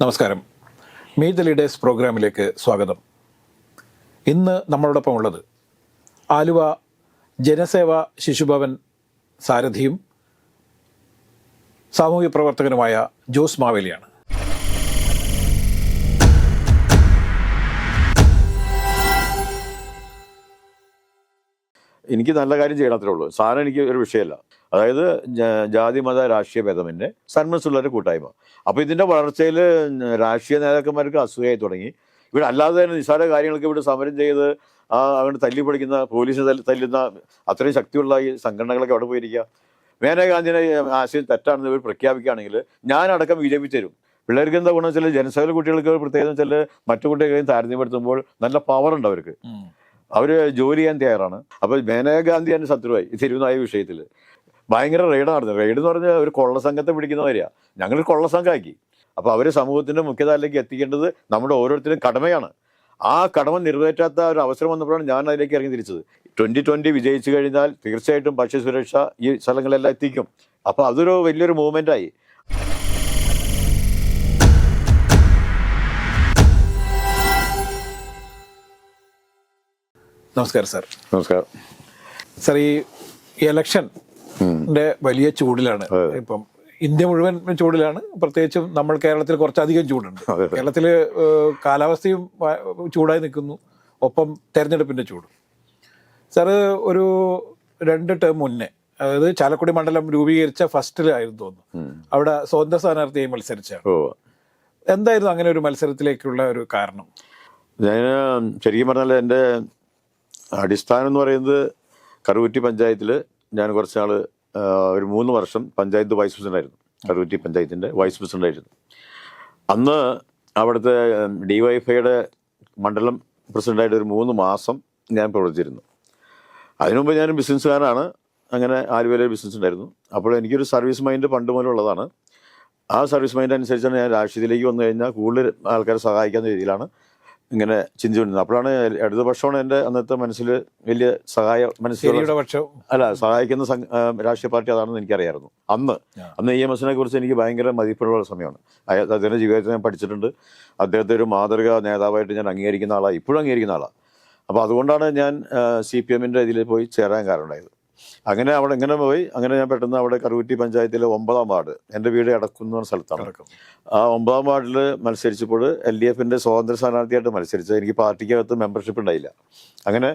നമസ്കാരം. Meet the leaders പ്രോഗ്രാമിലേക്ക് സ്വാഗതം. ഇന്ന് നമ്മളോടൊപ്പം ഉള്ളത് ആലുവ ജനസേവ ശിശുഭവൻ സാരഥിയും സാമൂഹ്യ പ്രവർത്തകനുമായ ജോസ് മാവേലിയാണ്. എനിക്ക് നല്ല കാര്യം ചെയ്യണത്രേ ഉള്ളൂ. സാധനം എനിക്ക് ഒരു വിഷയമല്ല. അതായത് ജാതി മത രാഷ്ട്രീയ ഭേദമന്യേ സന്മനസ്സുള്ളൊരു കൂട്ടായ്മ. അപ്പോൾ ഇതിന്റെ വളർച്ചയിൽ രാഷ്ട്രീയ നേതാക്കന്മാർക്ക് അസൂയായി തുടങ്ങി. ഇവിടെ അല്ലാതെ തന്നെ നിസ്സാര കാര്യങ്ങൾക്ക് ഇവിടെ സമരം ചെയ്ത് ആ അങ്ങനെ തല്ലി പൊളിക്കുന്ന പോലീസ് തല്ലുന്ന അത്രയും ശക്തിയുള്ള ഈ സംഘടനകളൊക്കെ അവിടെ പോയിരിക്കുക. മേനകാന്തിനെ ആശയം തെറ്റാണെന്ന് ഇവർ പ്രഖ്യാപിക്കുകയാണെങ്കിൽ ഞാനടക്കം ബി ജെ പി തരും. പിള്ളേർക്ക് എന്താ ഗുണം വെച്ചാൽ ജനസേവന കുട്ടികൾക്ക് പ്രത്യേകം വെച്ചാൽ മറ്റു കുട്ടികളെയും താരതമ്യപ്പെടുത്തുമ്പോൾ നല്ല പവർ ഉണ്ട് അവർക്ക്. അവർ ജോലി ചെയ്യാൻ തയ്യാറാണ്. അപ്പൊ മേനകാഗാന്ധി തന്നെ ശത്രുവായി ഈ തിരുവനായ വിഷയത്തിൽ ഭയങ്കര റെയ്ഡ് നടന്നു. റെയ്ഡ് എന്ന് പറഞ്ഞാൽ ഒരു കൊള്ള സംഘത്തെ പിടിക്കുന്ന വരിക ഞങ്ങൾ കൊള്ള സംഘമാക്കി അപ്പൊ അവർ സമൂഹത്തിന്റെ മുഖ്യധാരയിലേക്ക് എത്തിക്കേണ്ടത് നമ്മുടെ ഓരോരുത്തരും കടമയാണ്. ആ കടമ നിറവേറ്റാത്ത ഒരു അവസരം വന്നപ്പോഴാണ് ഞാൻ അതിലേക്ക് ഇറങ്ങി തിരിച്ചത്. ട്വന്റി ട്വന്റി വിജയിച്ചു കഴിഞ്ഞാൽ തീർച്ചയായിട്ടും ഭക്ഷ്യസുരക്ഷ ഈ സ്ഥലങ്ങളെല്ലാം എത്തിക്കും. അപ്പൊ അതൊരു വലിയൊരു മൂവ്മെന്റ് നമസ്കാരം സാർ. നമസ്കാരം. സാർ ഈ ഇലക്ഷന്റെ വലിയ ചൂടിലാണ്. ഇപ്പം ഇന്ത്യ മുഴുവൻ ചൂടിലാണ്. പ്രത്യേകിച്ചും നമ്മൾ കേരളത്തിൽ കുറച്ചധികം ചൂടുണ്ട്. കേരളത്തിൽ കാലാവസ്ഥയും ചൂടായി നിൽക്കുന്നു. ഒപ്പം തെരഞ്ഞെടുപ്പിന്റെ ചൂട്. സാറ് ഒരു രണ്ട് ടേം മുന്നേ അതായത് ചാലക്കുടി മണ്ഡലം രൂപീകരിച്ച ഫസ്റ്റിലായിരുന്നു തോന്നുന്നു. അവിടെ സ്വതന്ത്ര സ്ഥാനാർത്ഥിയായി മത്സരിച്ചാണ്. എന്തായിരുന്നു അങ്ങനെ ഒരു മത്സരത്തിലേക്കുള്ള ഒരു കാരണം? ഞാൻ ശരിക്കും പറഞ്ഞാൽ എന്റെ അടിസ്ഥാനം എന്ന് പറയുന്നത് കറുകുറ്റി പഞ്ചായത്തിൽ ഞാൻ കുറച്ച് നാൾ ഒരു മൂന്ന് വർഷം പഞ്ചായത്ത് വൈസ് പ്രസിഡന്റ് ആയിരുന്നു കറുകുറ്റി പഞ്ചായത്തിന്റെ വൈസ് പ്രസിഡന്റ് ആയിരുന്നു അന്ന് അവിടുത്തെ ഡിവൈഫൈയുടെ മണ്ഡലം പ്രസിഡന്റായിട്ട് ഒരു മൂന്ന് മാസം ഞാൻ പ്രവർത്തിച്ചിരുന്നു. അതിനുമുമ്പ് ഞാൻ ബിസിനസ്സുകാരനാണ്. അങ്ങനെ ആലുവയിലെ ബിസിനസ് ഉണ്ടായിരുന്നു. അപ്പോൾ എനിക്കൊരു സർവീസ് മൈൻഡ് പണ്ട് മുതലേ ഉള്ളതാണ് ആ സർവീസ് മൈൻഡ് അനുസരിച്ചാണ് ഞാൻ രാഷ്ട്രീയത്തിലേക്ക് വന്നു കഴിഞ്ഞാൽ കൂടുതൽ ആൾക്കാരെ സഹായിക്കാവുന്ന രീതിയിലാണ് ഇങ്ങനെ ചിന്തിച്ചുകൊണ്ടിരുന്നത്. അപ്പോഴാണ് ഇടതുപക്ഷമാണ് എന്റെ അന്നത്തെ മനസ്സിൽ വലിയ സഹായ മനസ്സിലുള്ള അല്ല സഹായിക്കുന്ന രാഷ്ട്രീയ പാർട്ടി അതാണെന്ന് എനിക്കറിയായിരുന്നു. അന്ന് അന്ന് ഇ എം എസിനെ കുറിച്ച് എനിക്ക് ഭയങ്കര മതിപ്പുള്ള സമയമാണ്. അദ്ദേഹത്തിന്റെ ജീവിതത്തിൽ ഞാൻ പഠിച്ചിട്ടുണ്ട്. അദ്ദേഹത്തെ ഒരു മാതൃക നേതാവായിട്ട് ഞാൻ അംഗീകരിക്കുന്ന ആളാണ് ഇപ്പോഴും അംഗീകരിക്കുന്ന ആളാണ് അപ്പോൾ അതുകൊണ്ടാണ് ഞാൻ സി പി എമ്മിന്റെ ഇതിൽ പോയി ചേരാൻ കാരണമുണ്ടായത് അങ്ങനെ അവിടെ ഇങ്ങനെ പോയി. അങ്ങനെ ഞാൻ പെട്ടെന്ന് അവിടെ കറുകുറ്റി പഞ്ചായത്തിലെ ഒമ്പതാം വാർഡ് എന്റെ വീട് അടക്കുന്ന സ്ഥലത്താണ്. ആ ഒമ്പതാം വാർഡിൽ മത്സരിച്ചപ്പോൾ എൽ ഡി എഫിന്റെ സ്വാതന്ത്ര്യ സ്ഥാനാർത്ഥിയായിട്ട് മത്സരിച്ചു. എനിക്ക് പാർട്ടിക്കകത്ത് മെമ്പർഷിപ്പ് ഉണ്ടായില്ല. അങ്ങനെ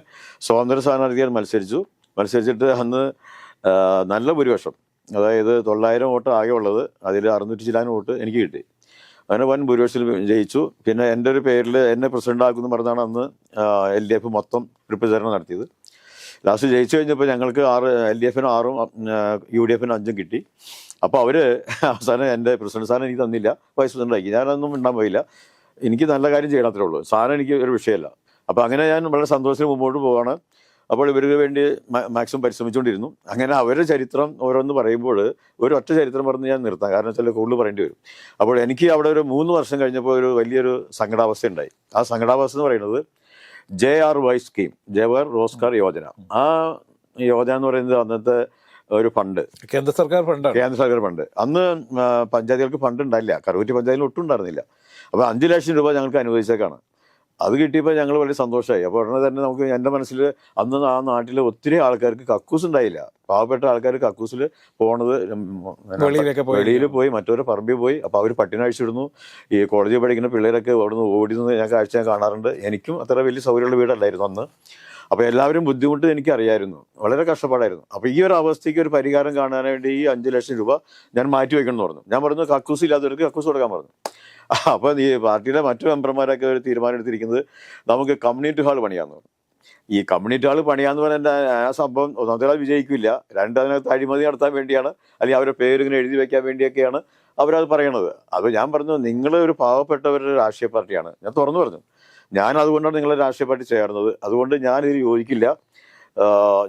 സ്വാതന്ത്ര്യ സ്ഥാനാർത്ഥിയായിട്ട് മത്സരിച്ചു. മത്സരിച്ചിട്ട് അന്ന് നല്ല ഭൂരിപക്ഷം. അതായത് തൊള്ളായിരം വോട്ട് ആകെ ഉള്ളത് അതിൽ അറുന്നൂറ്റി ചില്ലാനും വോട്ട് എനിക്ക് കിട്ടി. അങ്ങനെ വൻ ഭൂരിപക്ഷത്തിൽ ജയിച്ചു. പിന്നെ എന്റെ ഒരു പേരിൽ എന്നെ പ്രസിഡന്റ് ആക്കുമെന്ന് പറഞ്ഞാണ് അന്ന് എൽ ഡി എഫ് മൊത്തം ഒരു പ്രചരണം നടത്തിയത്. ലാസ്റ്റ് ജയിച്ചു കഴിഞ്ഞപ്പോൾ ഞങ്ങൾക്ക് ആറ് എൽ ഡി എഫിന് ആറും യു ഡി എഫിനും അഞ്ചും കിട്ടി. അപ്പോൾ അവർ അവസാനം എന്റെ പ്രസിഡന്റ് സ്ഥാനം എനിക്ക് തന്നില്ല വൈസ് പ്രസിഡന്റ് ആക്കി ഞാനൊന്നും ഉണ്ടാൻ പോയില്ല. എനിക്ക് നല്ല കാര്യം ചെയ്യണത്രേ ഉള്ളൂ. സാധനം എനിക്ക് ഒരു വിഷയമല്ല. അപ്പോൾ അങ്ങനെ ഞാൻ വളരെ സന്തോഷത്തിൽ മുമ്പോട്ട് പോവാണ്. അപ്പോൾ ഇവർക്ക് വേണ്ടി മാക്സിമം പരിശ്രമിച്ചുകൊണ്ടിരുന്നു. അങ്ങനെ അവരുടെ ചരിത്രം ഓരോന്ന് പറയുമ്പോൾ ഒരു ഒറ്റ ചരിത്രം പറഞ്ഞ് ഞാൻ നിർത്താം. കാരണം വെച്ചാൽ കൂടുതൽ പറയേണ്ടി വരും. അപ്പോൾ എനിക്ക് അവിടെ ഒരു മൂന്ന് വർഷം കഴിഞ്ഞപ്പോൾ ഒരു വലിയൊരു സങ്കടാവസ്ഥ ഉണ്ടായി ആ സങ്കടാവസ്ഥ എന്ന് പറയുന്നത് J R Y scheme Jawahar Rozgar Yojana. ആ യോജന എന്ന് പറയുന്നത് അന്നത്തെ ഒരു ഫണ്ട്. കേന്ദ്ര സർക്കാർ ഫണ്ടാണ്. കേന്ദ്ര സർക്കാർ ഫണ്ട്. അന്ന് പഞ്ചായത്തുകൾക്ക് ഫണ്ട് ഉണ്ടായില്ല. കറുകുറ്റി പഞ്ചായത്തിൽ ഒട്ടും ഉണ്ടായിരുന്നില്ല. അപ്പോൾ അഞ്ച് ലക്ഷം രൂപ ഞങ്ങൾക്ക് അനുവദിച്ചേക്കാണ്. അത് കിട്ടിയപ്പോൾ ഞങ്ങൾ വളരെ സന്തോഷമായി അപ്പോൾ ഉടനെ തന്നെ നമുക്ക് എന്റെ മനസ്സിൽ അന്ന് ആ നാട്ടിൽ ഒത്തിരി ആൾക്കാർക്ക് കക്കൂസ് ഉണ്ടായില്ല. പാവപ്പെട്ട ആൾക്കാർ കക്കൂസിൽ പോണത് വെളിയിൽ പോയി. മറ്റൊരു പറമ്പിൽ പോയി. അപ്പോൾ അവർ പട്ടിണി അഴിച്ചിടുന്നു. ഈ കോളേജിൽ പഠിക്കുന്ന പിള്ളേരൊക്കെ അവിടുന്ന് നിന്ന് ഞാൻ കാഴ്ച ഞാൻ കാണാറുണ്ട്. എനിക്കും അത്ര വലിയ സൗകര്യമുള്ള വീടല്ലായിരുന്നു അന്ന്. അപ്പോൾ എല്ലാവരും ബുദ്ധിമുട്ട് എനിക്ക് അറിയായിരുന്നു വളരെ കഷ്ടപ്പാടായിരുന്നു. അപ്പോൾ ഈ ഒരു അവസ്ഥയ്ക്ക് ഒരു പരിഹാരം കാണാൻ വേണ്ടി ഈ അഞ്ച് ലക്ഷം രൂപ ഞാൻ മാറ്റി വയ്ക്കണം എന്ന് പറഞ്ഞു. ഞാൻ പറഞ്ഞു കക്കൂസ് ഇല്ലാത്തവർക്ക് കക്കൂസ് കൊടുക്കാൻ പറഞ്ഞു. അപ്പോൾ ഈ പാർട്ടിയിലെ മറ്റു മെമ്പർമാരൊക്കെ ഒരു തീരുമാനം എടുത്തിരിക്കുന്നത് നമുക്ക് കമ്മ്യൂണിറ്റി ഹാൾ പണിയാന്ന് ഈ കമ്മ്യൂണിറ്റി ഹാൾ പണിയാന്ന് പറഞ്ഞാൽ ആ സംഭവം ഒന്നാമത്തെ വിജയിക്കില്ല. രണ്ട് അതിനകത്ത് അഴിമതി നടത്താൻ വേണ്ടിയാണ് അല്ലെങ്കിൽ അവരുടെ പേരിങ്ങനെ എഴുതി വെക്കാൻ വേണ്ടിയൊക്കെയാണ് അവരത് പറയണത്. അത് ഞാൻ പറഞ്ഞു നിങ്ങൾ ഒരു പാവപ്പെട്ടവരുടെ രാഷ്ട്രീയ പാർട്ടിയാണ്. ഞാൻ തുറന്നു പറഞ്ഞു. ഞാൻ അതുകൊണ്ടാണ് നിങ്ങളെ രാഷ്ട്രീയ പാർട്ടി ചേർന്നത്. അതുകൊണ്ട് ഞാൻ ഇതിൽ യോജിക്കില്ല.